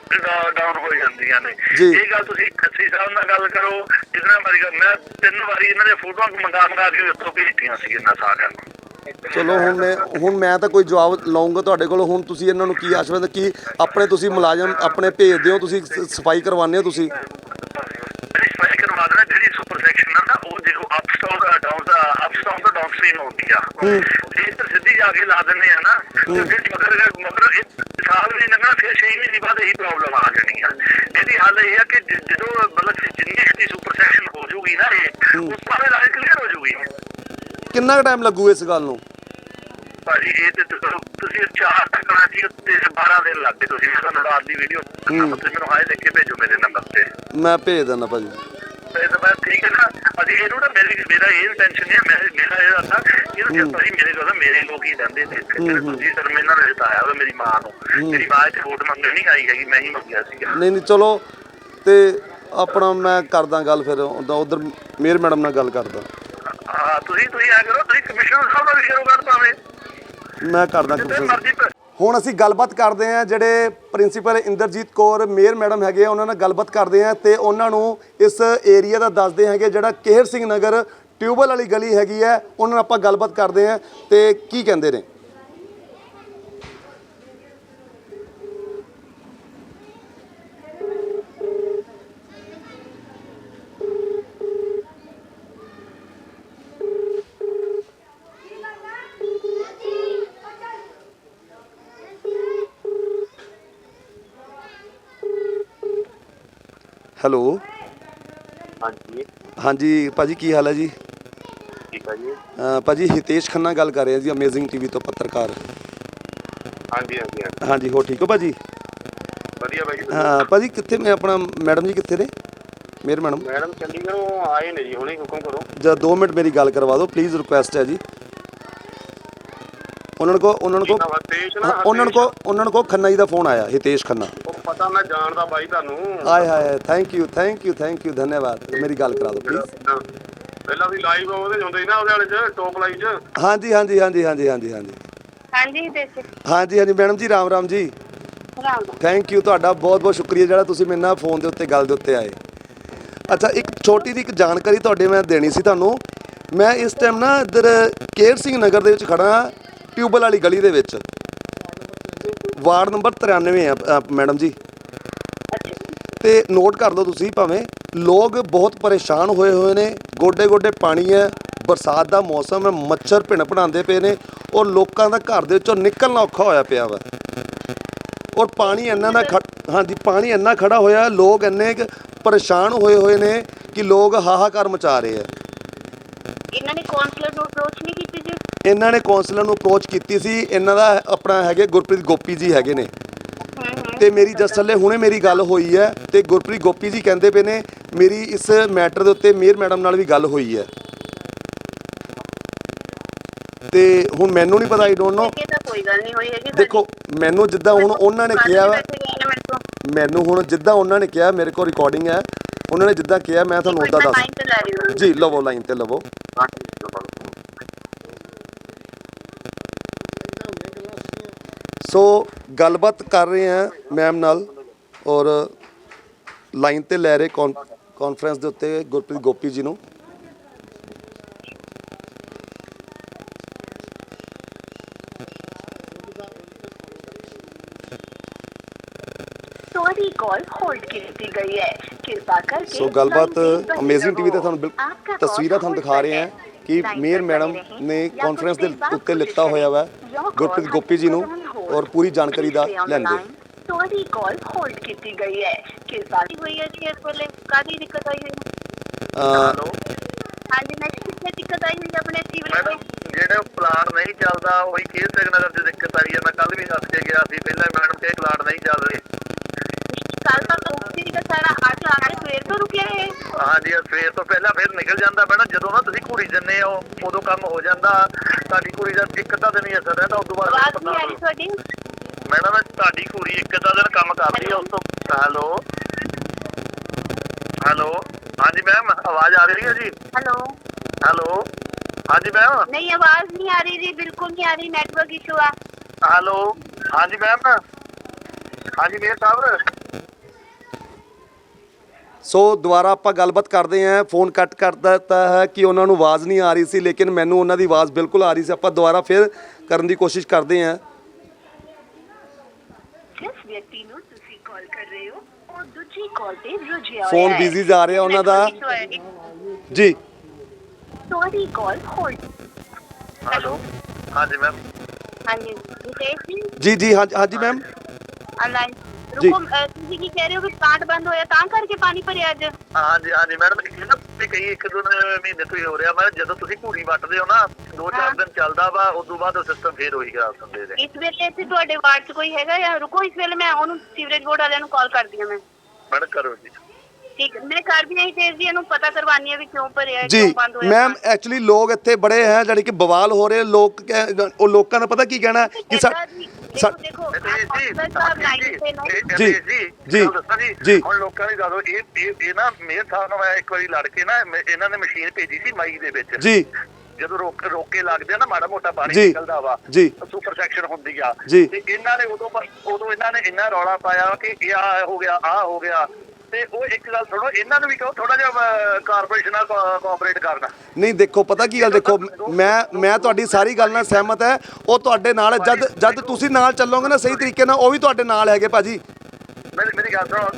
ਡਾਊਨ ਹੋ ਜਾਂਦੀਆਂ ਨੇ। ਜੀ। ਇਹ ਗੱਲ ਤੁਸੀਂ ਖੱਸੀ ਸਾਹਿਬ ਨਾਲ ਗੱਲ ਕਰੋ ਜਿੰਨਾ ਵਾਰੀ ਗੱਲ- ਮੈਂ ਤਿੰਨ ਵਾਰੀ ਇਹਨਾਂ ਦੇ ਫੋਟੋਆਂ ਮੰਗਾ ਮੰਗਾ ਕੇ ਉੱਥੋਂ ਭੇਜਤੀਆਂ ਸੀ ਇਹਨਾਂ ਸਾਰਿਆਂ ਨੂੰ। ਚਲੋ ਹੁਣ ਮੈਂ ਹੁਣ ਮੈਂ ਤਾਂ ਕੋਈ ਜਵਾਬ ਲਵਾਂਗਾ ਤੁਹਾਡੇ ਕੋਲ। ਹੁਣ ਤੁਸੀਂ ਇਹਨਾਂ ਨੂੰ ਕੀ ਆਸ਼ਵਾਸਨ ਕੀ ਆਪਣੇ ਤੁਸੀਂ ਮੁਲਾਜ਼ਮ ਆਪਣੇ ਭੇਜਦੇ ਹੋ ਤੁਸੀਂ ਸ- ਸਫ਼ਾਈ ਕਰਵਾਉਂਦੇ ਹੋ ਤੁਸੀਂ ਜਿਹੜੀ ਸਫ਼ਾਈ ਕਰਵਾ ਦੇਣਾ ਜਿਹੜੀ ਸੁਪਰ ਸੈਕਸ਼ਨ ਆ ਨਾ ਉਹ ਦੇਖੋ ਡਾਊਨ ਸਟ੍ਰੀਮ ਹੁੰਦੀ ਆ। ਤੇ ਇੱਧਰ ਸਿੱਧੀ ਜਾ ਕੇ ਲਾ ਦਿੰਦੇ ਆ ਨਾ। ਤੇ ਫਿਰ ਮਗਰ ਮਗਰ ਇਹ ਸਾਲ ਵੀ ਲੰਘਣਾ ਫਿਰ 6 ਮਹੀਨੇ ਬਾਅਦ ਇਹੀ ਪ੍ਰੋਬਲਮ ਆ ਜਾਣੀ ਆ। ਇਹਦੀ ਹੱਲ ਇਹ ਆ ਕਿ ਜਦੋਂ ਮਤਲਬ ਜਿੰਨੀ ਦੀ ਸੁਪਰ ਸੈਕਸ਼ਨ ਹੋ ਜੂਗੀ ਨਾ ਇਹ ਉਸ ਬਾਰੇ ਲਾਈਨ ਕਲੀਅਰ ਹੋ ਜੂਗੀ। ਕਿੰਨਾ ਕੁ ਟਾਈਮ ਲੱਗੂ ਇਸ ਗੱਲ ਨੂੰ? ਭਾਜੀ ਇਹ ਤੇ ਤੁਸੀਂ ਚਾਰ ਟਕਣਾ ਜੀ ਤੇ 12 ਦਿਨ ਲੱਗਦੇ ਤੁਸੀਂ। ਮੈਂ ਤੁਹਾਨੂੰ ਰਾਤ ਦੀ ਵੀਡੀਓ ਤੁਸੀਂ ਮੈਨੂੰ ਹਾਏ ਲਿਖ ਕੇ ਭੇਜੋ ਮੇਰੇ ਨੰਬਰ ਤੇ। ਮੈਂ ਭੇਜ ਦਿੰਦਾ ਭਾਜੀ। ਤੇ ਤਾਂ ਮੈਂ ਠੀਕ ਹੈ ਨਾ। ਅਸੀਂ ਇਹਨੂੰ ਨਾ ਮੇਰੀ ਮੇਰਾ ਇਹ ਟੈਨਸ਼ਨ ਨਹੀਂ ਹੈ, ਮੈਂ ਮੇਰਾ ਇਹ ਆਖਾ ਇਹਨੂੰ ਜੇ ਭਾਜੀ ਮੇਰੇ ਕੋਲ ਮੇਰੇ ਲੋਕ ਹੀ ਰਹਿੰਦੇ ਨੇ। ਇੱਥੇ ਤੇ ਤੁਸੀਂ ਸਰ ਮੇਰੇ ਨਾਲ ਰਿਸ਼ਤਾ ਆਇਆ ਵਾ ਮੇਰੀ ਮਾਂ ਨੂੰ। ਮੇਰੀ ਮਾਂ ਇੱਥੇ ਵੋਟ ਮੰਗਣ ਨਹੀਂ ਆਈ ਹੈਗੀ ਮੈਂ ਹੀ ਮੰਗਿਆ ਸੀਗਾ। ਨਹੀਂ ਨਹੀਂ ਚਲੋ। ਤੇ ਆਪਣਾ ਮੈਂ ਕਰਦਾ ਗੱਲ ਫਿਰ ਉਧਰ ਮੇਅਰ ਮੈਡਮ ਨਾਲ ਗੱਲ ਕਰਦਾ। ਹਾਂ ਤੁਸੀਂ ਤੁਸੀਂ ਆ ਕਰੋ ਤੁਸੀਂ ਕਮਿਸ਼ਨਰ ਸਾਹਿਬ ਨਾਲ ਵੀ ਕਰੋ ਗੱਲ ਭਾਵੇਂ। ਮੈਂ ਕਰਦਾ ਪ- ਹੁਣ ਅਸੀਂ ਗੱਲਬਾਤ ਕਰਦੇ ਹਾਂ ਜਿਹੜੇ principal Inderjit Kaur mayor madam ਹੈਗੇ ਆ, ਉਹਨਾਂ ਨਾਲ ਗੱਲਬਾਤ ਕਰਦੇ ਹਾਂ ਤੇ ਉਹਨਾਂ ਨੂੰ ਇਸ ਏਰੀਆ ਦਾ ਦੱਸਦੇ ਹੈਗੇ ਜਿਹੜਾ ਕੇਹਰ ਸਿੰਘ ਨਗਰ ਟਿਊਬਲ ਵਾਲੀ ਗਲੀ ਹੈਗੀ ਹੈ ਉਹਨਾਂ ਨਾਲ ਆਪਾਂ ਗੱਲਬਾਤ ਕਰਦੇ ਹਾਂ ਤੇ ਕੀ ਕਹਿੰਦੇ ਨੇ? ਹੈਲੋ। ਹਾਂਜੀ। ਹਾਂਜੀ ਭਾਜੀ ਕੀ ਹਾਲ ਹੈ ਜੀ? ਠੀਕ ਆ ਜੀ। ਅ, ਭਾਜੀ ਹਿਤੇਸ਼ ਖੰਨਾ ਗੱਲ ਕਰ ਰਿਹਾ ਜੀ ਅਮੇਜ਼ਿੰਗ ਟੀਵੀ ਤੋਂ ਪੱਤਰਕਾਰ। ਹਾਂਜੀ ਹਾਂਜੀ ਹਾਂਜੀ। ਹਾਂਜੀ ਹੋ ਠੀਕ ਹੋ ਭਾਜੀ? ਵਧੀਆ ਬਾਈ ਜੀ ਹਾਂ ਭਾਜੀ ਕਿੱਥੇ ਮੈਂ ਆਪਣਾ ਮੈਡਮ ਜੀ ਕਿੱਥੇ ਨੇ? ਮੇਰ ਮੈਡਮ। ਮੈਡਮ ਚੰਡੀਗੜ੍ਹੋਂ ਆਏ ਨੇ ਜੀ ਹੁਣੇ ਹੁਕਮ ਕਰੋ। ਜਦ 2 ਮਿੰਟ ਮੇਰੀ ਗੱਲ ਕਰਵਾ ਦਿਓ ਪਲੀਜ਼ ਰਿਕੁਐਸਟ ਹੈ ਜੀ। ਉਹਨਾਂ ਨੂੰ ਕੋ ਉਹਨਾਂ ਨੂੰ ਕੋ ਨਾ ਹਾਂ, ਉਹਨਾਂ ਨੂੰ ਕੋ ਉਹਨਾਂ ਨੂੰ ਕੋ ਖੰਨਾ ਜੀ ਦਾ ਫੋਨ ਆਇਆ ਹਿਤੇਸ਼ ਖੰਨਾ। ਪਤਾ ਮੈਂ ਜਾਣਦਾ ਬਾਈ ਤੁਹਾਨੂੰ। ਆਏ ਹਾਏ thank you thank you thank you ਧੰਨਵਾਦ। ਮੇਰੀ ਗੱਲ ਕਰਾ ਦਿਓ ਪਲੀਜ਼ ਪਹਿਲਾਂ ਵੀ ਲਾਈਵ ਉਹਦੇ ਹੁੰਦੇ ਸੀ ਨਾ ਉਹਦੇ ਵਾਲੇ ਚ ਟੋਪ ਲਾਈਵ ਚ? ਹਾਂਜੀ ਹਾਂਜੀ ਹਾਂਜੀ ਹਾਂਜੀ ਹਾਂਜੀ ਹਾਂਜੀ। ਹਾਂਜੀ ਤੇ ਹਾਂਜੀ ਹਾਂਜੀ ਮੈਡਮ ਜੀ ਰਾਮ ਰਾਮ ਜੀ। ਰਾਮ ਥੈਂਕ ਯੂ ਤੁਹਾਡਾ ਬਹੁਤ ਬਹੁਤ ਸ਼ੁਕਰੀਆ ਜਿਹੜਾ ਤੁਸੀਂ ਮੇਰੇ ਨਾਲ ਫੋਨ ਦੇ ਉੱਤੇ ਗੱਲ ਦੇ ਉੱਤੇ ਆਏ। ਅੱਛਾ ਇੱਕ ਛੋਟੀ ਜਿਹੀ ਇੱਕ ਜਾਣਕਾਰੀ ਤੁਹਾਡੇ ਮੈਂ ਦੇਣੀ ਸੀ ਤੁਹਾਨੂੰ। ਮੈਂ ਇਸ ਟਾਈਮ ਨਾ ਇੱਧਰ ਕੇਰ ਸਿੰਘ ਨਗਰ ਦੇ ਵਿੱਚ ਖੜਾ ਹਾਂ ਟਿਊਬਲ ਵਾਲੀ ਗਲੀ ਦੇ ਵਿੱਚ। ਵਾਰਡ ਨੰਬਰ 93 ਆ ਮੈਡਮ ਜੀ। ਤੇ ਨੋਟ ਕਰ ਲਓ ਤੁਸੀਂ ਭਾਵੇਂ ਲੋਕ ਬਹੁਤ ਪਰੇਸ਼ਾਨ ਹੋਏ ਹੋਏ ਨੇ ਗੋਡੇ ਗੋਡੇ ਪਾਣੀ ਹੈ ਬਰਸਾਤ ਦਾ ਮੌਸਮ ਹੈ ਮੱਛਰ ਭਿਣ ਭਣਾਉਂਦੇ ਪਏ ਨੇ ਔਰ ਲੋਕਾਂ ਦਾ ਘਰ ਦੇ ਵਿੱਚੋਂ ਨਿਕਲਣਾ ਔਖਾ ਹੋਇਆ ਪਿਆ ਵਾ। ਔਰ ਪਾਣੀ ਇੰਨਾ ਦਾ ਖੜ- ਹਾਂਜੀ ਪਾਣੀ ਇੰਨਾ ਖੜਾ ਹੋਇਆ ਲੋਕ ਇੰਨੇ ਪਰੇਸ਼ਾਨ ਹੋਏ ਹੋਏ ਨੇ ਕਿ ਲੋਕ ਹਾਹਾਕਾਰ ਮਚਾ ਰਹੇ ਆ। ਇਹਨਾਂ ਨੇ ਕਾਉਂਸਲਰ ਨੂੰ ਅਪਰੋਚ ਨਹੀਂ ਕੀਤੀ ਜੀ? ਇਹਨਾਂ ਨੇ ਕਾਉਂਸਲਰ ਨੂੰ ਅਪਰੋਚ ਕੀਤੀ ਸੀ ਇਹਨਾਂ ਦਾ ਆਪਣਾ ਹੈਗੇ ਗੁਰਪ੍ਰੀਤ ਗੋਪੀ ਜੀ ਹੈਗੇ ਨੇ। ਤੇ ਮੇਰੀ ਜਸਟ ਥੱਲੇ ਹੁਣੇ ਮੇਰੀ ਗੱਲ ਹੋਈ ਹੈ ਤੇ ਗੁਰਪ੍ਰੀਤ ਗੋਪੀ ਜੀ ਕਹਿੰਦੇ ਪਏ ਨੇ ਮੇਰੀ ਇਸ ਮੈਟਰ ਦੇ ਉੱਤੇ ਮੇਅਰ ਮੈਡਮ ਨਾਲ ਵੀ ਗੱਲ ਹੋਈ ਹੈ। ਤੇ ਹੁਣ ਮੈਨੂੰ ਨਹੀਂ ਪਤਾ ਆਈ ਡੋਨਟ ਨੋ ਇਹ ਤਾਂ ਕੋਈ ਗੱਲ ਨਹੀਂ ਹੋਈ ਹੈਗੀ ਦੇਖੋ ਮੈਨੂੰ ਜਿੱਦਾਂ ਹੁਣ ਉਹਨਾਂ ਨੇ ਕਿਹਾ ਵਾ ਮੈਨੂੰ ਹੁਣ ਜਿੱਦਾਂ ਉਹਨਾਂ ਨੇ ਕਿਹਾ ਮੇਰੇ ਕੋਲ ਰਿਕਾਰਡਿੰਗ ਹੈ। ਉਹਨਾਂ ਨੇ ਜਿੱਦਾਂ ਕਿਹਾ ਮੈਂ ਤੁਹਾਨੂੰ ਉਦਾਂ ਦੱਸ ਜੀ ਲਵੋ ਲਾਈਨ ਤੇ ਲਵੋ। ਸੋ ਗੱਲਬਾਤ ਕਰ ਰਹੇ ਆ ਮੈਮ ਨਾਲ ਔਰ ਲਾਈਨ ਤੇ ਲੈ ਰਹੇ ਕਾਨਫਰੰਸ ਦੇ ਉੱਤੇ ਗੁਰਪ੍ਰੀਤ ਗੋਪੀ ਜੀ ਨੂੰ। ਸੋ ਗੱਲਬਾਤ ਅਮੇਜ਼ਿੰਗ ਟੀਵੀ ਤੇ ਤੁਹਾਨੂੰ ਤਸਵੀਰਾਂ ਤੁਹਾਨੂੰ ਦਿਖਾ ਰਹੇ ਹਾਂ? ਕਿ ਮੇਅਰ ਮੈਡਮ ਨੇ ਕਾਨਫਰੰਸ ਦੇ ਉੱਤੇ ਲਿਖਤਾ ਹੋਇਆ ਵਾ। ਗੁਰਪ੍ਰੀਤ ਗੋਪੀ ਜੀ ਨੂੰ। ਔਰ ਪੂਰੀ ਜਾਣਕਾਰੀ ਦਾ ਲੈਂਦੇ. ਤੁਹਾਡੀ ਕਾਲ ਹੋਲਡ ਕੀਤੀ ਗਈ ਹੈ। ਕਿਰਪਾ ਹੋਈ ਹੈ ਜੀ? ਇਸ ਵੇਲੇ ਕਾਦੀ ਦਿੱਕਤ ਆਈ ਹੈ ਹਾਂਜੀ ਮੈਂ ਕਿੱਥੇ ਦਿੱਕਤ ਆਈ ਹੋਈ ਹੈ ਆਪਣੇ ਸੀਵਰੇਜ ਮੈਡਮ ਵਿੱਚ? ਜਿਹੜੇ ਪਲਾਟ ਨਹੀਂ ਚੱਲਦਾ ਉਹੀ ਕੇਸ ਨਗਰ ਦੀ ਦਿੱਕਤ ਆਈ ਹੈ। ਮੈਂ ਕੱਲ ਵੀ ਦੱਸ ਕੇ ਗਿਆ ਸੀ। ਪਹਿਲਾਂ ਮੈਡਮ ਕੇ ਪਲਾਟ ਨਹੀਂ ਚੱਲ ਰਹੇ। ਕੱਲ ਤੱਕ ਤੁਸੀਂ ਦਾ ਸਾਰਾ। ਅੱਜ ਆ ਕੇ ਸਵੇਰ ਤੋਂ ਰੁਕਿਆ ਹੈ ਹਾਂਜੀ ਇਹ ਸਵੇਰ ਤੋਂ ਪਹਿਲਾਂ ਫਿਰ ਨਿਕਲ ਜਾਂਦਾ ਮੈਡਮ ਜਦੋਂ ਨਾ ਤੁਸੀਂ ਘੂਰੀ ਜੰਨੇ ਹੋ ਉਦੋਂ ਕੰਮ ਹੋ ਜਾਂਦਾ। ਤੁਹਾਡੀ ਘੂਰੀ ਦਾ ਇੱਕ ਅੱਧਾ ਦਿਨ ਹੀ ਅਸਰ ਰਹਿੰਦਾ ਉਸ ਤੋਂ ਬਾਅਦ ਆਵਾਜ਼ ਨਹੀਂ ਆ ਰਹੀ ਤੁਹਾਡੀ? ਮੈਡਮ ਤੁਹਾਡੀ ਘੂਰੀ ਇੱਕ ਅੱਧਾ ਦਿਨ ਕੰਮ ਕਰਦੀ ਹੈ ਉਸ ਤੋਂ ਹੈਲੋ? ਹੈਲੋ? ਹਾਂਜੀ ਮੈਮ ਆਵਾਜ਼ ਆ ਰਹੀ ਹੈ ਜੀ? ਹੈਲੋ? ਹੈਲੋ? ਹਾਂਜੀ ਮੈਮ ਨਹੀਂ ਆਵਾਜ਼ ਨਹੀਂ ਆ ਰਹੀ ਜੀ ਬਿਲਕੁਲ ਨਹੀਂ ਆ ਰਹੀ ਨੈਟਵਰਕ ਇਸ਼ੂ ਆ। ਹੈਲੋ? ਹਾਂਜੀ ਮੈਮ ਹਾਂਜੀ ਮੇਰ ਸਾਹਿਬ? ਸੋ ਦੁਬਾਰਾ ਆਪਾਂ ਗੱਲਬਾਤ ਕਰਦੇ ਹਾਂ ਫੋਨ ਕੱਟ ਕਰ ਦਿੱਤਾ ਹੈ ਕਿ ਉਹਨਾਂ ਨੂੰ ਆਵਾਜ਼ ਨਹੀਂ ਆ ਰਹੀ ਸੀ ਲੇਕਿਨ ਮੈਨੂੰ ਉਹਨਾਂ ਦੀ ਆਵਾਜ਼ ਬਿਲਕੁਲ ਆ ਰਹੀ ਸੀ ਆਪਾਂ ਦੁਬਾਰਾ ਫਿਰ ਕਰਨ ਦੀ ਕੋਸ਼ਿਸ਼ ਕਰਦੇ ਹਾਂ ਜਿਸ ਵਿਅਕਤੀ ਨੂੰ ਤੁਸੀਂ ਕਾਲ ਕਰ ਰਹੇ ਹੋ ਉਹ ਦੂਜੀ ਕਾਲ ਤੇ ਰੁਝਿਆ ਹੋਇਆ ਫੋਨ। ਬਿਜ਼ੀ ਜਾ ਰਿਹਾ ਉਹਨਾਂ ਦਾ ਜੀ। ਤੁਹਾਡੀ ਕਾਲ ਹੋਲਡ ਹੈਲੋ ਹਾਂਜੀ ਮੈਮ ਹਾਂਜੀ ਵਿਸ਼ੇਸ਼ ਜੀ ਜੀ ਜੀ ਹਾਂਜੀ ਹਾਂਜੀ ਮੈਮ ਆਨਲਾਈਨ ਜੀ। ਰੁਕੋ ਅਹ, ਤੁਸੀਂ ਕੀ ਕਹਿ ਰਹੇ ਹੋ ਕਿ ਪਲਾਂਟ ਬੰਦ ਹੋਇਆ ਤਾਂ ਕਰਕੇ ਪਾਣੀ ਭਰਿਆ ਅੱਜ? ਹਾਂਜੀ ਹਾਂਜੀ ਮੈਡਮ ਇਹ ਨਾ ਤੁਸੀਂ ਕਈ ਇੱਕ ਦੋ ਮਹੀਨੇ ਤੋਂ ਹੀ ਹੋ ਰਿਹਾ ਮੈਂ ਜਦੋਂ ਤੁਸੀਂ ਘੂਰੀ ਵੱਟਦੇ ਹੋ ਨਾ ਦੋ ਹਾਂ। ਚਾਰ ਦਿਨ ਚੱਲਦਾ ਵਾ ਉਸ ਤੋਂ ਬਾਅਦ ਸਿਸਟਮ ਫੇਰ ਉਹੀ ਖਰਾਬ ਹੁੰਦੇ ਨੇ। ਇਸ ਵੇਲੇ ਇੱਥੇ ਤੁਹਾਡੇ ਵਾਰਡ 'ਚ ਕੋਈ ਹੈਗਾ ਜਾਂ ਰੁਕੋ ਇਸ ਵੇਲੇ ਮੈਂ ਉਹਨੂੰ ਸੀਵਰੇਜ ਬੋਰਡ ਵਾਲਿਆਂ ਨੂੰ ਕਾਲ ਕਰਦੀ ਹਾਂ ਮੈਂ। ਮੈਡਮ ਕਰੋ ਜੀ। ਠੀਕ ਹੈ ਮੈਂ ਕਰ ਵੀ ਨਹੀਂ ਤੇ ਜੀ ਇਹਨੂੰ ਪਤਾ ਕਰਵਾਨੀ ਹੈ ਵੀ ਕਿਉਂ ਭਰਿਆ ਜੀ ਕਿਉਂ ਬੰਦ ਹੋਇਆ ਮੈਮ plant। ਐਕਚੁਅਲੀ ਲੋਕ ਇੱਥੇ ਬੜੇ ਹੈ ਜਿਹੜੀ ਕਿ ਬਵਾਲ ਹੋ ਰਹੇ ਲੋਕ ਕਹਿ- ਉਹ ਲੋਕਾਂ ਦਾ ਪਤਾ ਕੀ ਕਹਿਣਾ ਕਿ ਸਾ- ਦੇਖੋ ਸਾ- ਦੇਖੋ ਇਹ ਜੀ ਕਾਉਂਸਲਰ ਸਾਹਿਬ ਲਾਈਨ ਤੇ ਨੇ ਜੀ, ਜੀ ਜੀ, ਹੁਣ ਲੋਕਾਂ ਦੀ ਦੱਸੋ ਇਹ ਇਹ ਇਹ ਨਾ ਮੇਰ ਸਾਹਿਬ ਨੂੰ ਮੈਂ ਇੱਕ ਵਾਰੀ ਲੜ ਕੇ ਨਾ ਮੈਂ- ਇਹਨਾਂ ਨੇ ਮਸ਼ੀਨ ਭੇਜੀ ਸੀ ਮਈ ਦੇ ਵਿੱਚ। ਜੀ। ਜਦੋਂ ਰੋਕ ਰੋਕੇ ਲੱਗਦੇ ਆ ਨਾ ਮਾੜਾ ਮੋਟਾ ਪਾਣੀ ਜੀ, ਨਿਕਲਦਾ ਵਾ ਜੀ। ਸੁਪਰ ਸੈਕਸ਼ਨ ਹੁੰਦੀ ਆ। ਜੀ। ਤੇ ਇਹਨਾਂ ਨੇ ਉਦੋਂ ਪ- ਉਦੋਂ ਇਹਨਾਂ ਨੇ ਇੰਨਾ ਰੌਲਾ ਪਾਇਆ ਕਿ ਇਹ ਆ ਹੋ ਗਿਆ ਆ ਹੋ ਗਿਆ। ਤੇ ਉਹ ਇੱਕ ਗੱਲ ਸੁਣੋ ਇਹਨਾਂ ਨੂੰ ਵੀ ਕਹੋ ਥੋੜਾ ਜਿਹਾ ਕਾਰਪੋਰੇਸ਼ਨ ਨਾਲ ਕੋਆਪਰੇਟ ਕਰਨਾ। ਨਹੀਂ ਦੇਖੋ ਪਤਾ ਕੀ ਗੱਲ ਦੇਖੋ ਮੈਂ ਮੈਂ ਤੁਹਾਡੀ ਸਾਰੀ ਗੱਲ ਨਾਲ ਸਹਿਮਤ ਹੈ। ਉਹ ਤੁਹਾਡੇ ਨਾਲ। ਜਦ ਜਦ ਤੁਸੀਂ ਨਾਲ ਚੱਲੋਗੇ ਨਾ ਸਹੀ ਤਰੀਕੇ ਨਾਲ ਉਹ ਵੀ ਤੁਹਾਡੇ ਨਾਲ ਹੈਗੇ ਭਾਜੀ। ਮੇਰੀ ਗੱਲ ਸੁਣੋ।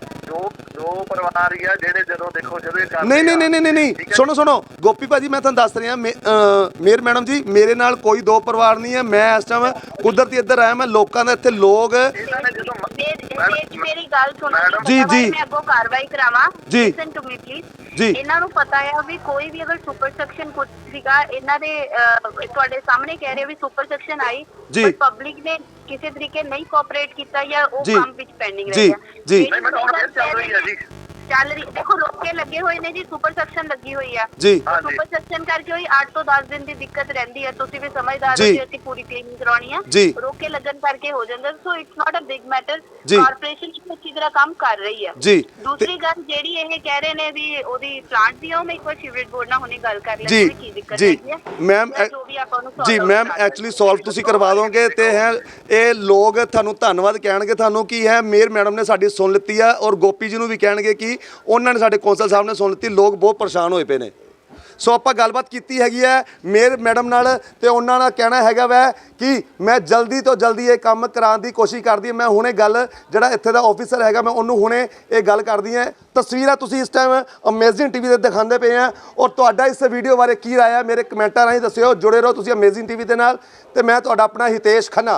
ਦੋ ਪਰਿਵਾਰ ਹੀ ਆ ਜਿਹੜੇ ਜਦੋਂ ਦੇਖੋ ਜਦੋਂ ਇਹ ਕਰਦੇ ਨਹੀਂ ਨਹੀਂ ਨਹੀਂ ਨਹੀਂ ਹੈ? ਸੁਣੋ ਸੁਣੋ ਗੋਪੀ ਭਾਜੀ ਮੈਂ ਤੁਹਾਨੂੰ ਦੱਸ ਰਿਹਾ ਮੇਰ ਮੈਡਮ ਜੀ ਮੇਰੇ ਨਾਲ ਕੋਈ ਦੋ ਪਰਿਵਾਰ ਨਹੀਂ ਹੈ ਮੈਂ ਇਸ ਟਾਈਮ ਕੁਦਰਤੀ ਇੱਧਰ ਆਇਆ ਮੈਂ ਲੋਕਾਂ ਦਾ ਇੱਥੇ ਲੋਕ ਮੇਰੀ ਗੱਲ ਸੁਣੋ। ਜੀ, ਜੀ। ਮੈਂ ਅੱਗੋਂ ਕਾਰਵਾਈ ਕਰਾਵਾਂ ਜੀ। ਲਿਸਨ ਟੂ ਮੀ ਪਲੀਜ਼ ਜੀ। ਇਹਨਾਂ ਨੂੰ ਪਤਾ ਆ ਵੀ ਕੋਈ ਵੀ ਅਗਰ ਸੁਪਰ ਸੈਕਸ਼ਨ ਕੁਝ ਸੀਗਾ ਇਹਨਾਂ ਦੇ ਤੁਹਾਡੇ ਸਾਹਮਣੇ ਕਹਿ ਰਹੇ ਵੀ ਸੁਪਰ ਸੈਕਸ਼ਨ ਆਈ ਜੀ। ਪਰ ਪਬਲਿਕ ਨੇ ਕਿਸੇ ਤਰੀਕੇ ਨਹੀਂ ਕੋਆਪਰੇਟ ਕੀਤਾ ਜਾਂ ਉਹ ਜੀ। ਕੰਮ ਵਿੱਚ ਪੈਂਡਿੰਗ ਜੀ, ਰਹਿ ਗਿਆ ਜੀ। ਜਿਹੜੀ ਜੀ ਚੱਲ ਰਹੀ ਦੇਖੋ ਰੋਕੇ ਲੱਗੇ ਹੋਏ ਨੇ ਜੀ ਸੁਪਰ ਸੈਕਸ਼ਨ ਲੱਗੀ ਹੋਈ ਆ। ਜੀ। ਹਾਂਜੀ। ਸੁਪਰ ਸੈਕਸ਼ਨ ਕਰਕੇ ਹੋਈ 8 ਤੋਂ 10 ਦਿਨ ਦੀ ਦਿੱਕਤ ਰਹਿੰਦੀ ਹੈ ਤੁਸੀਂ ਵੀ ਸਮਝਦਾਰ ਹੋ ਜੀ। ਅਸੀਂ ਪੂਰੀ ਕਲੀਨਿੰਗ ਕਰਾਉਣੀ ਆ। ਜੀ। ਰੋਕੇ ਲੱਗਣ ਕਰਕੇ ਹੋ ਜਾਂਦਾ। So it's not a big matter ਜੀ। ਕਾਰਪੋਰੇਸ਼ਨ ਇਸ ਅੱਛੀ ਤਰ੍ਹਾਂ ਕੰਮ ਕਰ ਰਹੀ ਹੈ ਜੀ। ਦੂਸਰੀ ਗੱਲ ਜਿਹੜੀ ਇਹ ਕਹਿ ਰਹੇ ਨੇ ਵੀ ਉਹਦੀ ਪਲਾਂਟ ਦੀ ਆ, ਉਹ ਮੈਂ ਇੱਕ ਵਾਰ ਸੀਵਰੇਜ ਬੋਰਡ ਨਾਲ ਹੁਣੇ ਗੱਲ ਕਰ ਲੈਂਦੀ ਜੀ ਵੀ ਕੀ ਦਿੱਕਤ ਜੀ। ਹੈਗੀ ਮੈਮ ਜਾਂ ਜੋ ਵੀ ਆਪਾਂ ਉਹਨੂੰ solve ਜੀ out ਮੈਮ ਕਰ ਐਕਚੁਅਲੀ ਸੋਲਵ ਤੁਸੀਂ ਕਰਵਾ ਦੋਗੇ ਤੇ ਹੈ। ਇਹ ਲੋਕ ਤੁਹਾਨੂੰ ਧੰਨਵਾਦ ਕਹਿਣਗੇ। ਤੁਹਾਨੂੰ ਕੀ ਹੈ ਮੇਅਰ ਮੈਡਮ ਨੇ ਸਾਡੀ ਸੁਣ ਲਿੱਤੀ ਆ ਔਰ ਗੋਪੀ ਜੀ ਨੂੰ ਵੀ ਕਹਿਣਗੇ ਕਿ ਉਹਨਾਂ ਨੇ ਸਾਡੇ ਕੌਂਸਲ ਸਾਹਿਬ ਨੇ ਸੁਣ ਲਿੱਤੀ, ਲੋਕ ਬਹੁਤ ਪਰੇਸ਼ਾਨ ਹੋਏ ਪਏ ਨੇ। ਸੋ ਆਪਾਂ ਗੱਲਬਾਤ ਕੀਤੀ ਹੈਗੀ ਹੈ ਮੇਰ ਮੈਡਮ ਨਾਲ ਤੇ ਉਹਨਾਂ ਦਾ ਕਹਿਣਾ ਹੈਗਾ ਵੈ ਕਿ ਮੈਂ ਜਲਦੀ ਤੋਂ ਜਲਦੀ ਇਹ ਕੰਮ ਕਰਾਉਣ ਦੀ ਕੋਸ਼ਿਸ਼ ਕਰਦੀ ਹਾਂ। ਮੈਂ ਹੁਣੇ ਗੱਲ, ਜਿਹੜਾ ਇੱਥੇ ਦਾ ਆਫੀਸਰ ਹੈਗਾ, ਮੈਂ ਉਹਨੂੰ ਹੁਣੇ ਇਹ ਗੱਲ ਕਰਦੀ ਹਾਂ। ਤਸਵੀਰਾਂ ਤੁਸੀਂ ਇਸ ਟਾਈਮ ਅਮੇਜ਼ਿੰਗ ਟੀਵੀ ਤੇ ਦਿਖਾਉਂਦੇ ਪਏ ਆ ਔਰ ਤੁਹਾਡਾ ਇਸ ਵੀਡੀਓ ਬਾਰੇ ਕੀ ਰਾਏ ਹੈ, ਮੇਰੇ ਕਮੈਂਟਾਂ ਰਾਹੀਂ ਦੱਸਿਓ, ਜੁੜੇ ਰਹੋ ਤੁਸੀਂ ਅਮੇਜ਼ਿੰਗ ਟੀਵੀ ਦੇ ਨਾਲ ਤੇ ਮੈਂ ਤੁਹਾਡਾ ਆਪਣਾ ਹਿਤੇਸ਼ ਖੰਨਾ।